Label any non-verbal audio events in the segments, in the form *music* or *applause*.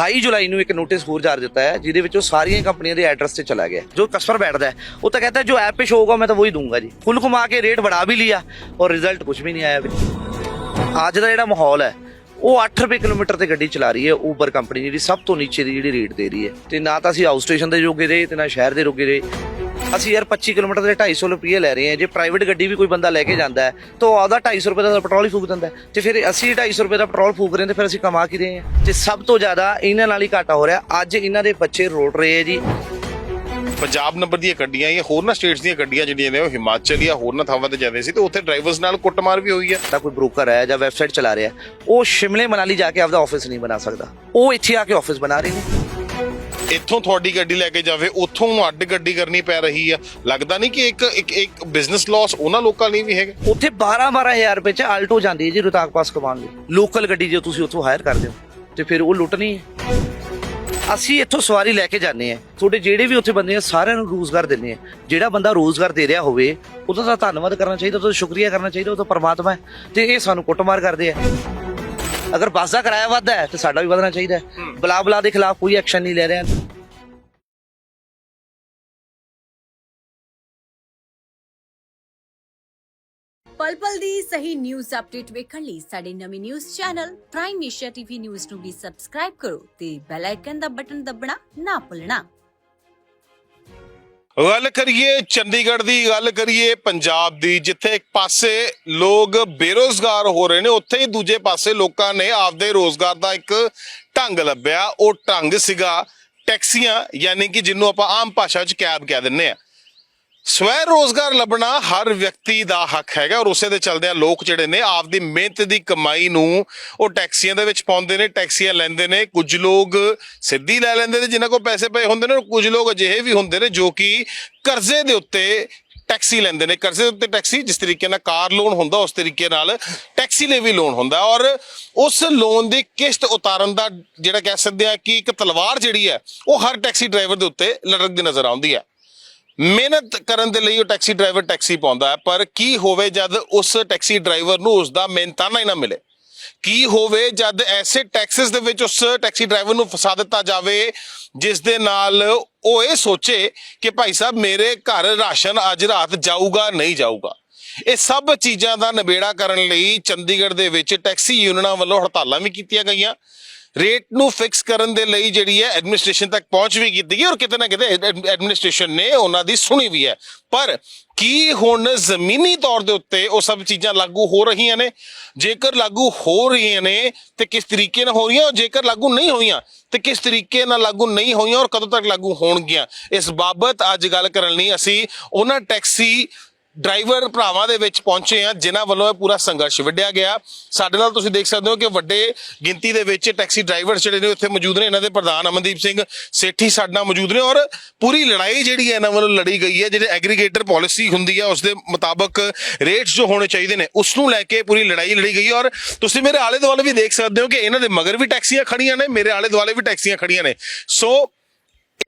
22 ਜੁਲਾਈ ਨੂੰ ਇੱਕ ਨੋਟਿਸ ਹੋਰ ਜਾਰ ਦਿੱਤਾ ਹੈ, ਜਿਹਦੇ ਵਿੱਚ ਉਹ ਸਾਰੀਆਂ ਕੰਪਨੀਆਂ ਦੇ ਐਡਰੈਸ ਤੇ ਚਲਾ ਗਿਆ ਜੋ ਕਸਟਮਰ ਬੈਠਦਾ ਹੈ, ਉਹ ਤਾਂ ਕਹਿੰਦਾ ਜੋ ਐਪ ਪੇ ਸ਼ੋ ਹੋਗਾ ਮੈਂ ਤਾਂ ਉਹੀ ਦੂੰਗਾ ਜੀ। ਫੁੱਲ ਘੁਮਾ ਕੇ ਰੇਟ ਬੜਾ ਵੀ ਲਿਆ ਔਰ ਰਿਜ਼ਲਟ ਕੁਝ ਵੀ ਨਹੀਂ ਆਇਆ ਵੀ। ਅੱਜ ਦਾ ਜਿਹੜਾ ਮਾਹੌਲ ਹੈ, ਉਹ 8 ਰੁਪਏ ਕਿਲੋਮੀਟਰ ਤੇ ਗੱਡੀ ਚਲਾ ਰਹੀ ਹੈ ਉਬਰ ਕੰਪਨੀ ਜਿਹੜੀ ਸਭ ਤੋਂ ਨੀਚੇ ਦੀ ਜਿਹੜੀ ਰੇਟ ਦੇ ਰਹੀ ਹੈ। ਤੇ ਨਾ ਤਾਂ ਅਸੀਂ ਆਊਟ ਸਟੇਸ਼ਨ ਦੇ ਜੋਗੇ ਰਹੇ, ਤੇ ਨਾ ਸ਼ਹਿਰ ਦੇ ਜੋਗੇ ਰਹੇ। ਅਸੀਂ ਯਾਰ 25 ਕਿਲੋਮੀਟਰ ਦੇ 250 ਰੁਪਏ ਲੈ ਰਹੇ ਹਾਂ। ਜੇ ਪ੍ਰਾਈਵੇਟ ਗੱਡੀ ਵੀ ਕੋਈ ਬੰਦਾ ਲੈ ਕੇ ਜਾਂਦਾ ਹੈ ਤਾਂ ਉਹ ਆਪਦਾ 250 ਰੁਪਏ ਦਾ ਪੈਟਰੋਲ ਹੀ ਫੂਕ ਦਿੰਦਾ ਤੇ ਫਿਰ ਅਸੀਂ 250 ਰੁਪਏ ਦਾ ਪੈਟਰੋਲ ਫੂਕ ਰਹੇ ਹਾਂ ਤੇ ਫਿਰ ਅਸੀਂ ਕਮਾ ਕੀ ਰਹੇ ਹਾਂ। ਤੇ ਸਭ ਤੋਂ ਜ਼ਿਆਦਾ ਇਹਨਾਂ ਨਾਲ ਹੀ ਘਾਟਾ ਹੋ ਰਿਹਾ। ਅੱਜ ਇਹਨਾਂ ਦੇ ਬੱਚੇ ਰੋੜ ਰਹੇ ਹੈ ਜੀ। ਪੰਜਾਬ ਨੰਬਰ ਦੀਆਂ ਗੱਡੀਆਂ ਜਾਂ ਹੋਰਨਾਂ ਸਟੇਟਸ ਦੀਆਂ ਗੱਡੀਆਂ ਜਿਹੜੀਆਂ ਨੇ ਉਹ ਹਿਮਾਚਲ ਜਾਂ ਹੋਰਨਾਂ ਥਾਵਾਂ ਤੇ ਜਾਂਦੇ ਸੀ ਤੇ ਉੱਥੇ ਡਰਾਈਵਰਸ ਨਾਲ ਕੁੱਟਮਾਰ ਵੀ ਹੋਈ ਹੈ। ਤਾਂ ਕੋਈ ਬ੍ਰੋਕਰ ਹੈ ਜਾਂ ਵੈਬਸਾਈਟ ਚਲਾ ਰਿਹਾ। ਉਹ ਸ਼ਿਮਲੇ ਮਨਾਲੀ ਜਾ ਕੇ ਆਪਦਾ ਆਫਿਸ ਨਹੀਂ ਬਣਾ ਸਕਦਾ। ਉਹ ਇੱਥੇ ਆ ਕੇ ਆਫਿਸ ਬਣਾ ਰਹੇ ਨੇ। ਇੱਥੋਂ ਤੁਹਾਡੀ ਗੱਡੀ ਲੈ ਕੇ ਜਾਵੇ, ਉੱਥੋਂ ਨੂੰ ਅੱਡ ਗੱਡੀ ਕਰਨੀ ਪੈ ਰਹੀ ਆ। ਲੱਗਦਾ ਨਹੀਂ ਕਿ ਇੱਕ ਇੱਕ ਇੱਕ ਬਿਜ਼ਨਸ ਲਾਸ ਉਹਨਾਂ ਲੋਕਾਂ ਲਈ ਵੀ ਹੈਗਾ। ਉੱਥੇ 12 12000 ਰੁਪਏ ਚ ਆਲਟੋ ਜਾਂਦੀ ਹੈ ਜੀ ਰੋਹਤਾਂਗ ਪਾਸ ਕਮਾਉਣ ਲਈ। ਲੋਕਲ ਗੱਡੀ ਜੇ ਤੁਸੀਂ ਉੱਥੋਂ ਹਾਇਰ ਕਰਦੇ ਹੋ, ਤੇ ਫਿਰ ਉਹ ਲੁੱਟਣੀ ਹੈ। ਅਸੀਂ ਇੱਥੋਂ ਸਵਾਰੀ ਲੈ ਕੇ ਜਾਂਦੇ ਆ ਤੁਹਾਡੇ ਜਿਹੜੇ ਵੀ ਉੱਥੇ ਬੰਦੇ ਆ, ਸਾਰਿਆਂ ਨੂੰ ਰੋਜ਼ਗਾਰ ਦਿੰਦੇ ਆ ਜਿਹੜਾ ਬੰਦਾ ਰੋਜ਼ਗਾਰ ਦੇ ਰਿਹਾ ਹੋਵੇ, ਉਹਦਾ ਤਾਂ ਧੰਨਵਾਦ ਕਰਨਾ ਚਾਹੀਦਾ, ਉਹਦਾ ਸ਼ੁਕਰੀਆ ਕਰਨਾ ਚਾਹੀਦਾ, ਉਹ ਤਾਂ ਪਰਮਾਤਮਾ ਹੈ। ਤੇ ਇਹ ਸਾਨੂੰ ਕੁੱਟਮਾਰ ਕਰਦੇ ਆ। ਅਗਰ ਬੱਸ ਦਾ ਕਿਰਾਇਆ ਵੱਧਦਾ ਹੈ ਤੇ ਸਾਡਾ ਵੀ ਵਧਣਾ ਚਾਹੀਦਾ ਹੈ। ਬਲਾ ਬਲਾ ਦੇ ਖਿਲਾਫ ਕੋਈ ਐਕਸ਼ਨ ਨਹੀਂ ਲੈ ਰਿਹਾ। ਪਲ ਪਲ ਦੀ ਸਹੀ ਨਿਊਜ਼ ਅਪਡੇਟ ਵੇਖਣ ਲਈ ਸਾਡੇ ਨਵੇਂ news channel prime Asia TV news ਨੂੰ ਵੀ ਸਬਸਕ੍ਰਾਈਬ ਕਰੋ ਤੇ ਬੈਲ ਆਈਕਨ ਦਾ ਬਟਨ ਦਬਣਾ ਨਾ ਭੁੱਲਣਾ। ਗੱਲ ਕਰੀਏ ਚੰਡੀਗੜ੍ਹ ਦੀ, ਗੱਲ ਕਰੀਏ ਪੰਜਾਬ ਦੀ, ਜਿੱਥੇ ਇੱਕ ਪਾਸੇ ਲੋਕ ਬੇਰੋਜ਼ਗਾਰ ਹੋ ਰਹੇ ਨੇ, ਉੱਥੇ ਹੀ ਦੂਜੇ ਪਾਸੇ ਲੋਕਾਂ ਨੇ ਆਪਦੇ ਰੋਜ਼ਗਾਰ ਦਾ ਇੱਕ ਢੰਗ ਲੱਭਿਆ। ਉਹ ਢੰਗ ਸੀਗਾ ਟੈਕਸੀਆਂ, ਯਾਨੀ ਕਿ ਜਿਹਨੂੰ ਆਪਾਂ ਆਮ ਭਾਸ਼ਾ 'ਚ ਕੈਬ ਕਹਿ ਦਿੰਨੇ ਆ। ਸਵੈ ਰੋਜ਼ਗਾਰ ਲੱਭਣਾ ਹਰ ਵਿਅਕਤੀ ਦਾ ਹੱਕ ਹੈਗਾ ਔਰ ਉਸੇ ਦੇ ਚਲਦਿਆਂ ਲੋਕ ਜਿਹੜੇ ਨੇ ਆਪਦੀ ਮਿਹਨਤ ਦੀ ਕਮਾਈ ਨੂੰ ਉਹ ਟੈਕਸੀਆਂ ਦੇ ਵਿੱਚ ਪਾਉਂਦੇ ਨੇ, ਟੈਕਸੀਆਂ ਲੈਂਦੇ ਨੇ, ਕੁਝ ਲੋਕ ਸਿੱਧੀ ਲੈ ਲੈਂਦੇ ਨੇ ਜਿਨ੍ਹਾਂ ਕੋਲ ਪੈਸੇ ਪਏ ਹੁੰਦੇ ਨੇ ਔਰ ਕੁਝ ਲੋਕ ਅਜਿਹੇ ਵੀ ਹੁੰਦੇ ਨੇ ਜੋ ਕਿ ਕਰਜ਼ੇ ਦੇ ਉੱਤੇ ਟੈਕਸੀ ਲੈਂਦੇ ਨੇ। ਕਰਜ਼ੇ ਦੇ ਉੱਤੇ ਟੈਕਸੀ ਜਿਸ ਤਰੀਕੇ ਨਾਲ ਕਾਰ ਲੋਨ ਹੁੰਦਾ, ਉਸ ਤਰੀਕੇ ਨਾਲ ਟੈਕਸੀ ਲਈ ਵੀ ਲੋਨ ਹੁੰਦਾ ਔਰ ਉਸ ਲੋਨ ਦੀ ਕਿਸ਼ਤ ਉਤਾਰਨ ਦਾ ਜਿਹੜਾ ਕਹਿ ਸਕਦੇ ਆ ਕਿ ਇੱਕ ਤਲਵਾਰ ਜਿਹੜੀ ਹੈ, ਉਹ ਹਰ ਟੈਕਸੀ ਡਰਾਈਵਰ ਦੇ ਉੱਤੇ ਲਟਕਦੀ ਨਜ਼ਰ ਆਉਂਦੀ ਹੈ। ਮਿਹਨਤ ਕਰਨ ਦੇ ਲਈ ਉਹ ਟੈਕਸੀ ਡਰਾਈਵਰ ਟੈਕਸੀ ਪਾਉਂਦਾ ਹੈ, ਪਰ ਕੀ ਹੋਵੇ ਜਦ ਉਸ ਟੈਕਸੀ ਡਰਾਈਵਰ ਨੂੰ ਉਸ ਦਾ ਮਿਹਨਤਾਨਾ ਹੀ ਨਾ ਮਿਲੇ? ਕੀ ਹੋਵੇ ਜਦ ਐਸੇ ਟੈਕਸਸ ਦੇ ਵਿੱਚ ਉਸ ਟੈਕਸੀ ਡਰਾਈਵਰ ਨੂੰ ਫਸਾ ਦਿੱਤਾ ਜਾਵੇ, ਜਿਸ ਦੇ ਨਾਲ ਉਹ ਇਹ ਸੋਚੇ ਕਿ ਭਾਈ ਸਾਹਿਬ ਮੇਰੇ ਘਰ ਰਾਸ਼ਨ ਅੱਜ ਰਾਤ ਜਾਊਗਾ, ਨਹੀਂ ਜਾਊਗਾ? ਇਹ ਸਭ ਚੀਜ਼ਾਂ ਦਾ ਨਿਬੇੜਾ ਕਰਨ ਲਈ ਚੰਡੀਗੜ੍ਹ ਦੇ ਵਿੱਚ ਟੈਕਸੀ ਯੂਨੀਅਨਾਂ ਵੱਲੋਂ ਹੜਤਾਲਾਂ ਵੀ ਕੀਤੀਆਂ ਗਈਆਂ। ਰੇਟ ਨੂੰ ਫਿਕਸ ਕਰਨ ਦੇ ਲਈ ਜਿਹੜੀ ਹੈ ਐਡਮਿਨਿਸਟ੍ਰੇਸ਼ਨ ਤੱਕ ਪਹੁੰਚ ਵੀ ਕੀਤੀ ਗਈ ਔਰ ਕਿਤੇ ਨਾ ਕਿਤੇ ਐਡਮਿਨਿਸਟ੍ਰੇਸ਼ਨ ਨੇ ਉਹਨਾਂ ਦੀ ਸੁਣੀ ਵੀ ਹੈ। ਪਰ ਕੀ ਹੁਣ ਜ਼ਮੀਨੀ ਤੌਰ ਦੇ ਉੱਤੇ ਉਹ ਸਭ ਚੀਜ਼ਾਂ ਲਾਗੂ ਹੋ ਰਹੀਆਂ ਨੇ? ਜੇਕਰ ਲਾਗੂ ਹੋ ਰਹੀਆਂ ਨੇ, ਤੇ ਕਿਸ ਤਰੀਕੇ ਨਾਲ ਹੋ ਰਹੀਆਂ? ਔਰ ਜੇਕਰ ਲਾਗੂ ਨਹੀਂ ਹੋਈਆਂ, ਤੇ ਕਿਸ ਤਰੀਕੇ ਨਾਲ ਲਾਗੂ ਨਹੀਂ ਹੋਈਆਂ ਔਰ ਕਦੋਂ ਤੱਕ ਲਾਗੂ ਹੋਣਗੀਆਂ? ਇਸ ਬਾਬਤ ਅੱਜ ਗੱਲ ਕਰਨ ਲਈ ਅਸੀਂ ਉਹਨਾਂ ਟੈਕਸੀ ਡਰਾਈਵਰ ਭਰਾਵਾਂ ਦੇ ਵਿੱਚ ਪਹੁੰਚੇ ਆ ਜਿਨ੍ਹਾਂ ਵੱਲੋਂ ਇਹ ਪੂਰਾ ਸੰਘਰਸ਼ ਵਿੱਢਿਆ ਗਿਆ। ਸਾਡੇ ਨਾਲ ਤੁਸੀਂ ਦੇਖ ਸਕਦੇ ਹੋ ਕਿ ਵੱਡੇ ਗਿਣਤੀ ਦੇ ਵਿੱਚ ਟੈਕਸੀ ਡਰਾਈਵਰ ਜਿਹੜੇ ਨੇ ਉੱਥੇ ਮੌਜੂਦ ਨੇ। ਇਹਨਾਂ ਦੇ ਪ੍ਰਧਾਨ ਅਮਨਦੀਪ ਸਿੰਘ ਸੇਠੀ ਸਾਡੇ ਨਾਲ ਮੌਜੂਦ ਨੇ ਔਰ ਪੂਰੀ ਲੜਾਈ ਜਿਹੜੀ ਹੈ ਇਹਨਾਂ ਵੱਲੋਂ ਲੜੀ ਗਈ ਹੈ। ਜਿਹੜੇ ਐਗਰੀਗੇਟਰ ਪਾਲਿਸੀ ਹੁੰਦੀ ਹੈ, ਉਸ ਦੇ ਮੁਤਾਬਕ ਰੇਟਸ ਜੋ ਹੋਣੇ ਚਾਹੀਦੇ ਨੇ, ਉਸ ਨੂੰ ਲੈ ਕੇ ਪੂਰੀ ਲੜਾਈ ਲੜੀ ਗਈ ਔਰ ਤੁਸੀਂ ਮੇਰੇ ਆਲੇ ਦੁਆਲੇ ਵੀ ਦੇਖ ਸਕਦੇ ਹੋ ਕਿ ਇਹਨਾਂ ਦੇ ਮਗਰ ਵੀ ਟੈਕਸੀਆਂ ਖੜੀਆਂ ਨੇ, ਮੇਰੇ ਆਲੇ ਦੁਆਲੇ ਵੀ ਟੈਕਸੀਆਂ ਖੜੀਆਂ ਨੇ। ਸੋ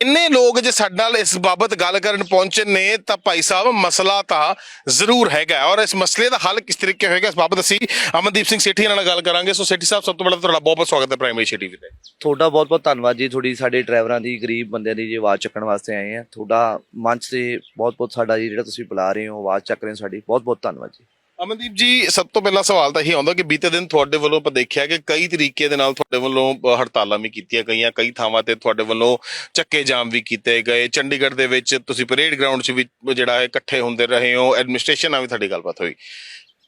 ਇੰਨੇ ਲੋਕ ਜੇ ਸਾਡੇ ਨਾਲ ਇਸ ਬਾਬਤ ਗੱਲ ਕਰਨ ਪਹੁੰਚੇ ਨੇ, ਤਾਂ ਭਾਈ ਸਾਹਿਬ ਮਸਲਾ ਤਾਂ ਜ਼ਰੂਰ ਹੈਗਾ ਔਰ ਇਸ ਮਸਲੇ ਦਾ ਹੱਲ ਕਿਸ ਤਰੀਕੇ ਹੋਏਗਾ, ਇਸ ਬਾਬਤ ਅਸੀਂ ਅਮਨਦੀਪ ਸਿੰਘ ਸੇਠੀ ਨਾਲ ਗੱਲ ਕਰਾਂਗੇ। ਸੋ ਸੇਠੀ ਸਾਹਿਬ, ਸਭ ਤੋਂ ਪਹਿਲਾਂ ਤੁਹਾਡਾ ਬਹੁਤ ਬਹੁਤ ਸਵਾਗਤ ਹੈ ਪ੍ਰਾਈਮ ਏਸ਼ੀਆ ਟੀਵੀ ਤੇ ਤੁਹਾਡਾ ਬਹੁਤ ਬਹੁਤ ਧੰਨਵਾਦ ਜੀ। ਤੁਹਾਡੀ ਸਾਡੇ ਡਰਾਈਵਰਾਂ ਦੀ, ਗਰੀਬ ਬੰਦਿਆਂ ਦੀ ਜੀ ਆਵਾਜ਼ ਚੱਕਣ ਵਾਸਤੇ ਆਏ ਆ। ਤੁਹਾਡਾ ਮੰਚ ਤੇ ਬਹੁਤ ਬਹੁਤ ਸਾਡਾ ਜੀ, ਜਿਹੜਾ ਤੁਸੀਂ ਬੁਲਾ ਰਹੇ ਹੋ, ਆਵਾਜ਼ ਚੱਕ ਰਹੇ ਹੋ, ਸਾਡੀ ਬਹੁਤ ਬਹੁਤ ਧੰਨਵਾਦ ਜੀ। ਅਮਨਦੀਪ ਜੀ, ਸਭ ਤੋਂ ਪਹਿਲਾ ਸਵਾਲ ਤਾਂ ਇਹ ਆਉਂਦਾ ਕਿ ਬੀਤੇ ਦਿਨ ਤੁਹਾਡੇ ਵੱਲੋਂ ਆਪਾਂ ਦੇਖਿਆ ਕਿ ਕਈ ਤਰੀਕੇ ਦੇ ਨਾਲ ਤੁਹਾਡੇ ਵੱਲੋਂ ਹੜਤਾਲਾਂ ਵੀ ਕੀਤੀਆਂ ਗਈਆਂ, ਕਈ ਥਾਵਾਂ ਤੇ ਤੁਹਾਡੇ ਵੱਲੋਂ ਚੱਕੇ ਜਾਮ ਵੀ ਕੀਤੇ ਗਏ। ਚੰਡੀਗੜ੍ਹ ਦੇ ਵਿੱਚ ਤੁਸੀਂ ਪਰੇਡ ਗਰਾਊਂਡ 'ਚ ਵੀ ਜਿਹੜਾ ਹੈ ਇਕੱਠੇ ਹੁੰਦੇ ਰਹੇ ਹੋ। ਐਡਮਿਨਿਸਟ੍ਰੇਸ਼ਨ ਨਾਲ ਵੀ ਤੁਹਾਡੀ ਗੱਲਬਾਤ ਹੋਈ।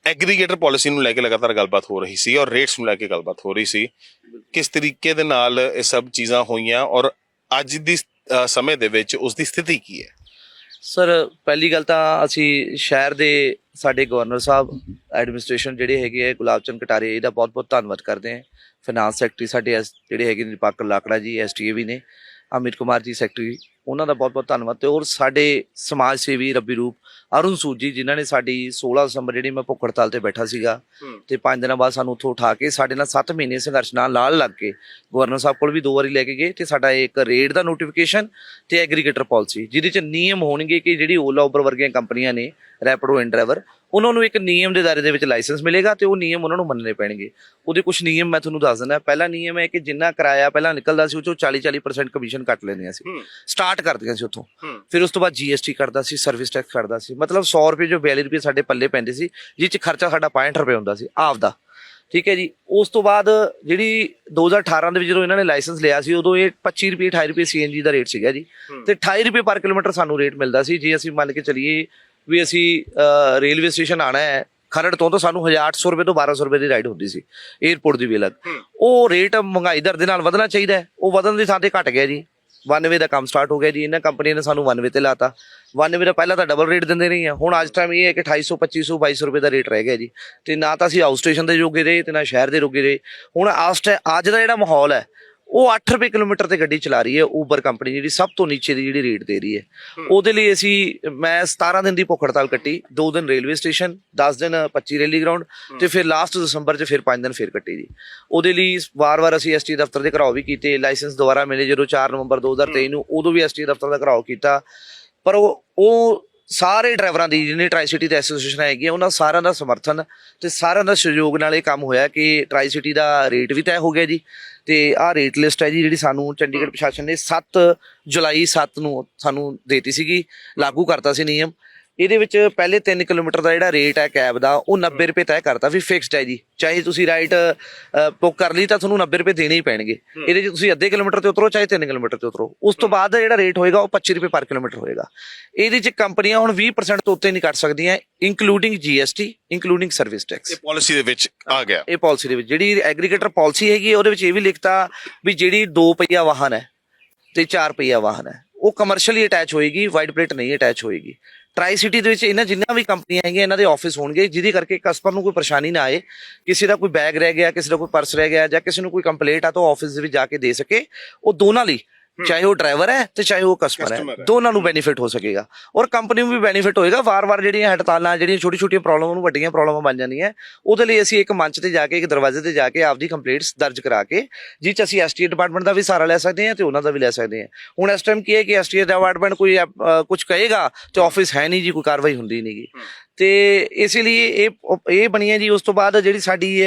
ਐਗਰੀਗੇਟਰ ਪਾਲਿਸੀ ਨੂੰ ਲੈ ਕੇ ਲਗਾਤਾਰ ਗੱਲਬਾਤ ਹੋ ਰਹੀ ਸੀ ਔਰ ਰੇਟਸ ਨੂੰ ਲੈ ਕੇ ਗੱਲਬਾਤ ਹੋ ਰਹੀ ਸੀ। ਕਿਸ ਤਰੀਕੇ ਦੇ ਨਾਲ ਇਹ ਸਭ ਚੀਜ਼ਾਂ ਹੋਈਆਂ ਔਰ ਅੱਜ ਦੀ ਸਮੇਂ ਦੇ ਵਿੱਚ ਉਸ ਦੀ ਸਥਿਤੀ ਕੀ ਹੈ? ਸਰ, ਪਹਿਲੀ ਗੱਲ ਤਾਂ ਅਸੀਂ ਸ਼ਹਿਰ ਦੇ ਸਾਡੇ ਗਵਰਨਰ ਸਾਹਿਬ ਐਡਮਿਨਿਸਟ੍ਰੇਸ਼ਨ ਜਿਹੜੇ ਹੈਗੇ ਆ, ਗੁਲਾਬ ਚੰਦ ਕਟਾਰੇ ਇਹਦਾ ਬਹੁਤ ਬਹੁਤ ਧੰਨਵਾਦ ਕਰਦੇ ਹਾਂ। ਫਾਈਨਾਂਸ ਸੈਕਟਰੀ ਸਾਡੇ ਐਸ- ਜਿਹੜੇ ਹੈਗੇ ਨੇ ਪਾਕ ਲਾਕੜਾ ਜੀ ਐਸਟੀਏ ਵੀ ਨੇ, ਅਮਿਤ ਕੁਮਾਰ ਜੀ ਸੈਕਟਰੀ ਉਹਨਾਂ ਦਾ ਬਹੁਤ ਬਹੁਤ ਧੰਨਵਾਦ ਤੇ ਔਰ ਸਾਡੇ ਸਮਾਜ ਸੇਵੀ ਰੱਬੀ ਰੂਪ ਅਰੁਣ ਸੂਦ ਜੀ ਜਿਨ੍ਹਾਂ ਨੇ ਸਾਡੀ 16 ਦਸੰਬਰ ਜਿਹੜੀ ਮੈਂ ਭੁੱਖ ਹੜਤਾਲ ਤੇ ਬੈਠਾ ਸੀਗਾ ਤੇ 5 ਦਿਨਾਂ ਬਾਅਦ ਸਾਨੂੰ ਉੱਥੋਂ ਉਠਾ ਕੇ ਸਾਡੇ ਨਾਲ 7 ਮਹੀਨੇ ਸੰਘਰਸ਼ ਨਾਲ ਲਾਲ ਲੱਗ ਕੇ ਗਵਰਨਰ ਸਾਹਿਬ ਕੋਲ ਵੀ ਦੋ ਵਾਰੀ ਲੈ ਕੇ ਗਏ ਤੇ ਸਾਡਾ ਇੱਕ ਰੇਟ ਦਾ ਨੋਟੀਫਿਕੇਸ਼ਨ ਤੇ ਐਗਰੀਗੇਟਰ ਪਾਲਿਸੀ ਜਿਹਦੇ ਚ ਨਿਯਮ ਹੋਣਗੇ ਕਿ ਜਿਹੜੀ ਓਲਾ ਉਬਰ ਵਰਗੀਆਂ ਕੰਪਨੀਆਂ ਨੇ ਰੈਪਿਡੋ ਐਂਡ ਡਰਾਈਵਰ ਉਹਨਾਂ ਨੂੰ ਇੱਕ ਨਿਯਮ ਦੇ ਦਾਇਰੇ ਦੇ ਵਿੱਚ ਲਾਇਸੈਂਸ ਮਿਲੇਗਾ ਤੇ ਉਹ ਨਿਯਮ ਉਹਨਾਂ ਨੂੰ ਮੰਨਣੇ ਪੈਣਗੇ। ਉਹਦੇ ਕੁਝ ਨਿਯਮ ਮੈਂ ਤੁਹਾਨੂੰ ਦੱਸ ਦਿੰਦਾ। ਪਹਿਲਾ ਨਿਯਮ ਹੈ ਕਿ ਜਿੰਨਾ ਕਿਰਾਇਆ ਪਹਿਲਾਂ ਨਿਕਲਦਾ ਸੀ ਉਹ ਚੋਂ 40 40% ਕਮਿਸ਼ਨ ਕੱਟ ਲੈਂਦੀਆਂ ਸੀ। ਸਟਾਰਟ ਕਰਦੀਆਂ ਸੀ ਉੱਥੋਂ। ਫਿਰ ਉਸ ਤੋਂ ਬਾਅਦ GST ਕਰਦਾ ਸੀ ਸਰਵਿਸ ਟੈਕਸ ਕਰਦਾ ਸੀ। ਮਤਲਬ 100 ਰੁਪਏ ਜੋ 42 ਰੁਪਏ ਸਾਡੇ ਪੱਲੇ ਪੈਂਦੇ ਸੀ ਜਿਸ ਚ ਖਰਚਾ ਸਾਡਾ 65 ਰੁਪਏ ਹੁੰਦਾ ਸੀ ਆਪਦਾ। ਠੀਕ ਹੈ ਜੀ? ਉਸ ਤੋਂ ਬਾਅਦ ਜਿਹੜੀ 2018 ਦੇ ਵਿੱਚ ਜਦੋਂ ਇਹਨਾਂ ਨੇ ਲਾਇਸੈਂਸ ਲਿਆ ਸੀ ਉਦੋਂ ਇਹ 25 ਰੁਪਏ 28 ਰੁਪਏ CNG ਦਾ ਰੇਟ ਸੀਗਾ ਜੀ। ਤੇ 28 ਰੁਪਏ ਪਰ ਕਿਲੋਮੀਟਰ ਸਾਨੂੰ ਰੇਟ ਮਿਲਦਾ ਸੀ। ਜੇ ਅਸੀਂ ਮੰਨ ਕੇ ਚੱਲੀਏ ਵੀ ਅਸੀਂ ਰੇਲਵੇ ਸਟੇਸ਼ਨ ਆਣਾ ਹੈ ਖਰੜ ਤੋਂ ਤਾਂ ਸਾਨੂੰ 1800 ਰੁਪਏ ਤੋਂ 1200 ਰੁਪਏ ਦੀ ਰਾਈਡ ਹੁੰਦੀ ਸੀ 에어ਪੋਰਟ ਦੀ ਵੀ ਅਲੱਗ। ਉਹ ਰੇਟ ਮਹਿੰਗਾਈ ਦਰ ਦੇ ਨਾਲ ਵਧਣਾ ਚਾਹੀਦਾ ਹੈ। ਉਹ ਵਧਣ ਦੀ ਥਾਂ ਤੇ ਘਟ ਗਿਆ ਜੀ। 92 ਦਾ ਕੰਮ ਸਟਾਰਟ ਹੋ ਗਿਆ ਜੀ। ਇਹਨਾਂ ਕੰਪਨੀਆਂ ਨੇ ਸਾਨੂੰ 92 ਤੇ ਲਾਤਾ। 92 ਦਾ ਪਹਿਲਾਂ ਤਾਂ ਡਬਲ ਰੇਟ ਦਿੰਦੇ ਰਹੀ ਆ ਹੁਣ ਅੱਜ ਟਾਈਮ ਇਹ ਹੈ ਕਿ 2800 2500 2200 ਰੁਪਏ ਦਾ ਰੇਟ ਰਹਿ ਗਿਆ ਜੀ। ਤੇ ਨਾ ਤਾਂ ਅਸੀਂ ਆਊਟ ਸਟੇਸ਼ਨ ਦੇ ਜੋਗੇ ਰਹੇ ਤੇ ਨਾ ਸ਼ਹਿਰ ਦੇ ਰੋਗੇ ਰਹੇ। ਹੁਣ ਅੱਜ ਦਾ ਜਿਹੜਾ ਮਾਹੌਲ ਹੈ ਉਹ 8 ਰੁਪਏ ਕਿਲੋਮੀਟਰ ਤੇ ਗੱਡੀ ਚਲਾ ਰਹੀ ਹੈ ਊਬਰ ਕੰਪਨੀ ਜਿਹੜੀ ਸਭ ਤੋਂ ਨੀਚੇ ਦੀ ਜਿਹੜੀ ਰੇਟ ਦੇ ਰਹੀ ਹੈ। ਉਹਦੇ ਲਈ ਅਸੀਂ ਮੈਂ 17 ਦਿਨ ਦੀ ਭੁੱਖ ਹੜਤਾਲ ਕੱਟੀ 2 ਦਿਨ ਰੇਲਵੇ ਸਟੇਸ਼ਨ 10 ਦਿਨ 25 ਰੈਲੀ ਗਰਾਊਂਡ ਤੇ ਫਿਰ ਲਾਸਟ ਦਸੰਬਰ 'ਚ ਫਿਰ 5 ਦਿਨ ਫਿਰ ਕੱਟੀ ਜੀ। ਉਹਦੇ ਲਈ ਵਾਰ-ਵਾਰ ਅਸੀਂ ਐਸਟੀ ਦਫ਼ਤਰ ਦੇ ਘਰਾਓ ਵੀ ਕੀਤੇ ਲਾਇਸੈਂਸ ਦੁਬਾਰਾ ਮਿਲੇ ਜਦੋਂ 4 ਨਵੰਬਰ 2023 ਨੂੰ ਉਦੋਂ ਵੀ ਐਸਟੀ ਦਫ਼ਤਰ ਦਾ ਘਰਾਓ ਕੀਤਾ। ਪਰ ਉਹ ਉਹ ਸਾਰੇ ਡਰਾਈਵਰਾਂ ਦੀ ਜਿਹਨੇ ਟਰਾਈ ਸਿਟੀ ਤੇ ਐਸੋਸੀਏਸ਼ਨ ਹੈਗੀ ਉਹਨਾਂ ਸਾਰਿਆਂ ਦਾ ਸਮਰਥਨ ਤੇ ਸਾਰਿਆਂ ਦਾ ਸਹਿਯੋਗ ਨਾਲ ਇਹ ਕੰਮ ਹੋਇਆ ਕਿ ਟਰਾਈ ਸਿਟੀ ਦਾ ਰੇਟ ਵੀ ਤੈਅ ਹੋ ਗਿਆ ਜੀ। ਤੇ ਆਹ ਰੇਟ ਲਿਸਟ ਹੈ ਜੀ, ਜਿਹੜੀ ਸਾਨੂੰ ਚੰਡੀਗੜ੍ਹ ਪ੍ਰਸ਼ਾਸਨ ਨੇ 7 ਜੁਲਾਈ 7 ਨੂੰ ਸਾਨੂੰ ਦੇਤੀ ਸੀਗੀ, ਲਾਗੂ ਕਰਤਾ ਸੀ ਨਿਯਮ। ਇਹਦੇ ਵਿੱਚ ਪਹਿਲੇ 3 ਕਿਲੋਮੀਟਰ ਦਾ ਜਿਹੜਾ ਰੇਟ ਹੈ ਕੈਬ ਦਾ ਉਹ 90 ਰੁਪਏ ਤੈਅ ਕਰਤਾ ਵੀ ਫਿਕਸਡ ਹੈ ਜੀ। ਚਾਹੇ ਤੁਸੀਂ ਰਾਈਟ ਬੁੱਕ ਕਰ ਲਈ ਤਾਂ ਤੁਹਾਨੂੰ 90 ਰੁਪਏ ਦੇਣੇ ਹੀ ਪੈਣਗੇ। ਇਹਦੇ 'ਚ ਤੁਸੀਂ ਅੱਧੇ ਕਿਲੋਮੀਟਰ ਤੇ ਉਤਰੋ ਚਾਹੇ 3 ਕਿਲੋਮੀਟਰ ਤੇ ਉਤਰੋ। ਉਸ ਤੋਂ ਬਾਅਦ ਦਾ ਜਿਹੜਾ ਰੇਟ ਹੋਏਗਾ ਉਹ 25 ਰੁਪਏ ਪਰ ਕਿਲੋਮੀਟਰ ਹੋਏਗਾ। ਇਹਦੇ 'ਚ ਕੰਪਨੀਆਂ ਹੁਣ 20% ਤੋਂ ਉੱਤੇ ਨਹੀਂ ਕੱਟ ਸਕਦੀਆਂ including GST including service tax ਇਹ ਪਾਲਿਸੀ ਦੇ ਵਿੱਚ ਆ ਗਿਆ। ਇਹ ਪਾਲਿਸੀ ਦੇ ਵਿੱਚ ਜਿਹੜੀ ਐਗਰੀਗੇਟਰ ਪਾਲਿਸੀ ਹੈਗੀ ਉਹਦੇ ਵਿੱਚ ਇਹ ਵੀ ਲਿਖਤਾ ਵੀ ਜਿਹੜੀ 2 ਪਹੀਆ ਵਾਹਨ ਹੈ ਤੇ 4 ਪਹੀਆ ਵਾਹਨ ਹੈ ਉਹ ਕਮਰਸ਼ੀਅਲੀ ਅਟੈਚ ਹੋਏਗੀ ਵਾਈਡ ਪਲੇਟ ਨਹੀਂ ਅਟੈਚ ਹੋਏਗੀ। ਟਰਾਈ ਸਿਟੀ ਦੇ ਵਿੱਚ ਇਹਨਾਂ ਜਿੰਨੀਆਂ ਵੀ ਕੰਪਨੀਆਂ ਹੈਗੀਆਂ, ਇਹਨਾਂ ਦੇ ਆਫਿਸ ਹੋਣਗੇ, ਜਿਹਦੇ ਕਰਕੇ ਕਸਟਮਰ ਨੂੰ ਕੋਈ ਪਰੇਸ਼ਾਨੀ ਨਾ ਆਏ, ਕਿਸੇ ਦਾ ਕੋਈ ਬੈਗ ਰਹਿ ਗਿਆ, ਕਿਸੇ ਦਾ ਕੋਈ ਪਰਸ ਰਹਿ ਗਿਆ ਜਾਂ ਕਿਸੇ ਨੂੰ ਕੋਈ ਕੰਪਲੇਂਟ ਆ ਤਾਂ ਆਫਿਸ ਦੇ ਵਿੱਚ ਜਾ ਕੇ ਦੇ ਸਕੇ। ਉਹ ਦੋਨਾਂ ਲਈ ਚਾਹੇ ਉਹ ਡਰਾਈਵਰ ਹੈ ਤੇ ਚਾਹੇ ਉਹ ਕਸਟਮਰ ਹੈ। ਦੋਨਾਂ ਨੂੰ ਬੈਨੀਫਿਟ ਹੋ ਸਕੇਗਾ। ਔਰ ਕੰਪਨੀ ਨੂੰ ਵੀ ਬੈਨੀਫਿਟ ਹੋਏਗਾ। ਵਾਰ-ਵਾਰ ਜਿਹੜੀਆਂ ਹੜਤਾਲਾਂ ਜਿਹੜੀਆਂ ਛੋਟੀ-ਛੋਟੀਆਂ ਪ੍ਰੋਬਲਮਾਂ ਨੂੰ ਵੱਡੀਆਂ ਪ੍ਰੋਬਲਮਾਂ ਬਣ ਜਾਂਦੀਆਂ। ਉਹਦੇ ਲਈ ਅਸੀਂ ਇੱਕ ਮੰਚ ਤੇ ਜਾ ਕੇ ਇੱਕ ਦਰਵਾਜ਼ੇ ਤੇ ਜਾ ਕੇ ਆਪਦੀ ਕੰਪਲੇਂਟਸ ਦਰਜ ਕਰਾ ਕੇ 'ਚ ਅਸੀਂ ਐਸਟੀ ਡਿਪਾਰਟਮੈਂਟ ਦਾ ਵੀ ਸਹਾਰਾ ਲੈ ਸਕਦੇ ਹਾਂ ਤੇ ਉਹਨਾਂ ਦਾ ਵੀ ਲੈ ਸਕਦੇ ਹਾਂ। ਹੁਣ ਇਸ ਟਾਈਮ ਕੀ ਹੈ ਕਿ ਐਸਟੀ ਡਿਪਾਰਟਮੈਂਟ ਕੋਈ ਕੁਝ ਕਹੇਗਾ ਤੇ ਆਫਿਸ ਹੈ ਨਹੀਂ ਜੀ ਕੋਈ ਕਾਰਵਾਈ ਹੁੰਦੀ ਨਹੀਂਗੀ ਤੇ ਇਸੇ ਲਈ ਇਹ ਇਹ ਬਣੀ ਹੈ ਜੀ ਉਸ ਤੋਂ ਬਾਅਦ ਜਿਹੜੀ ਸਾਡੀ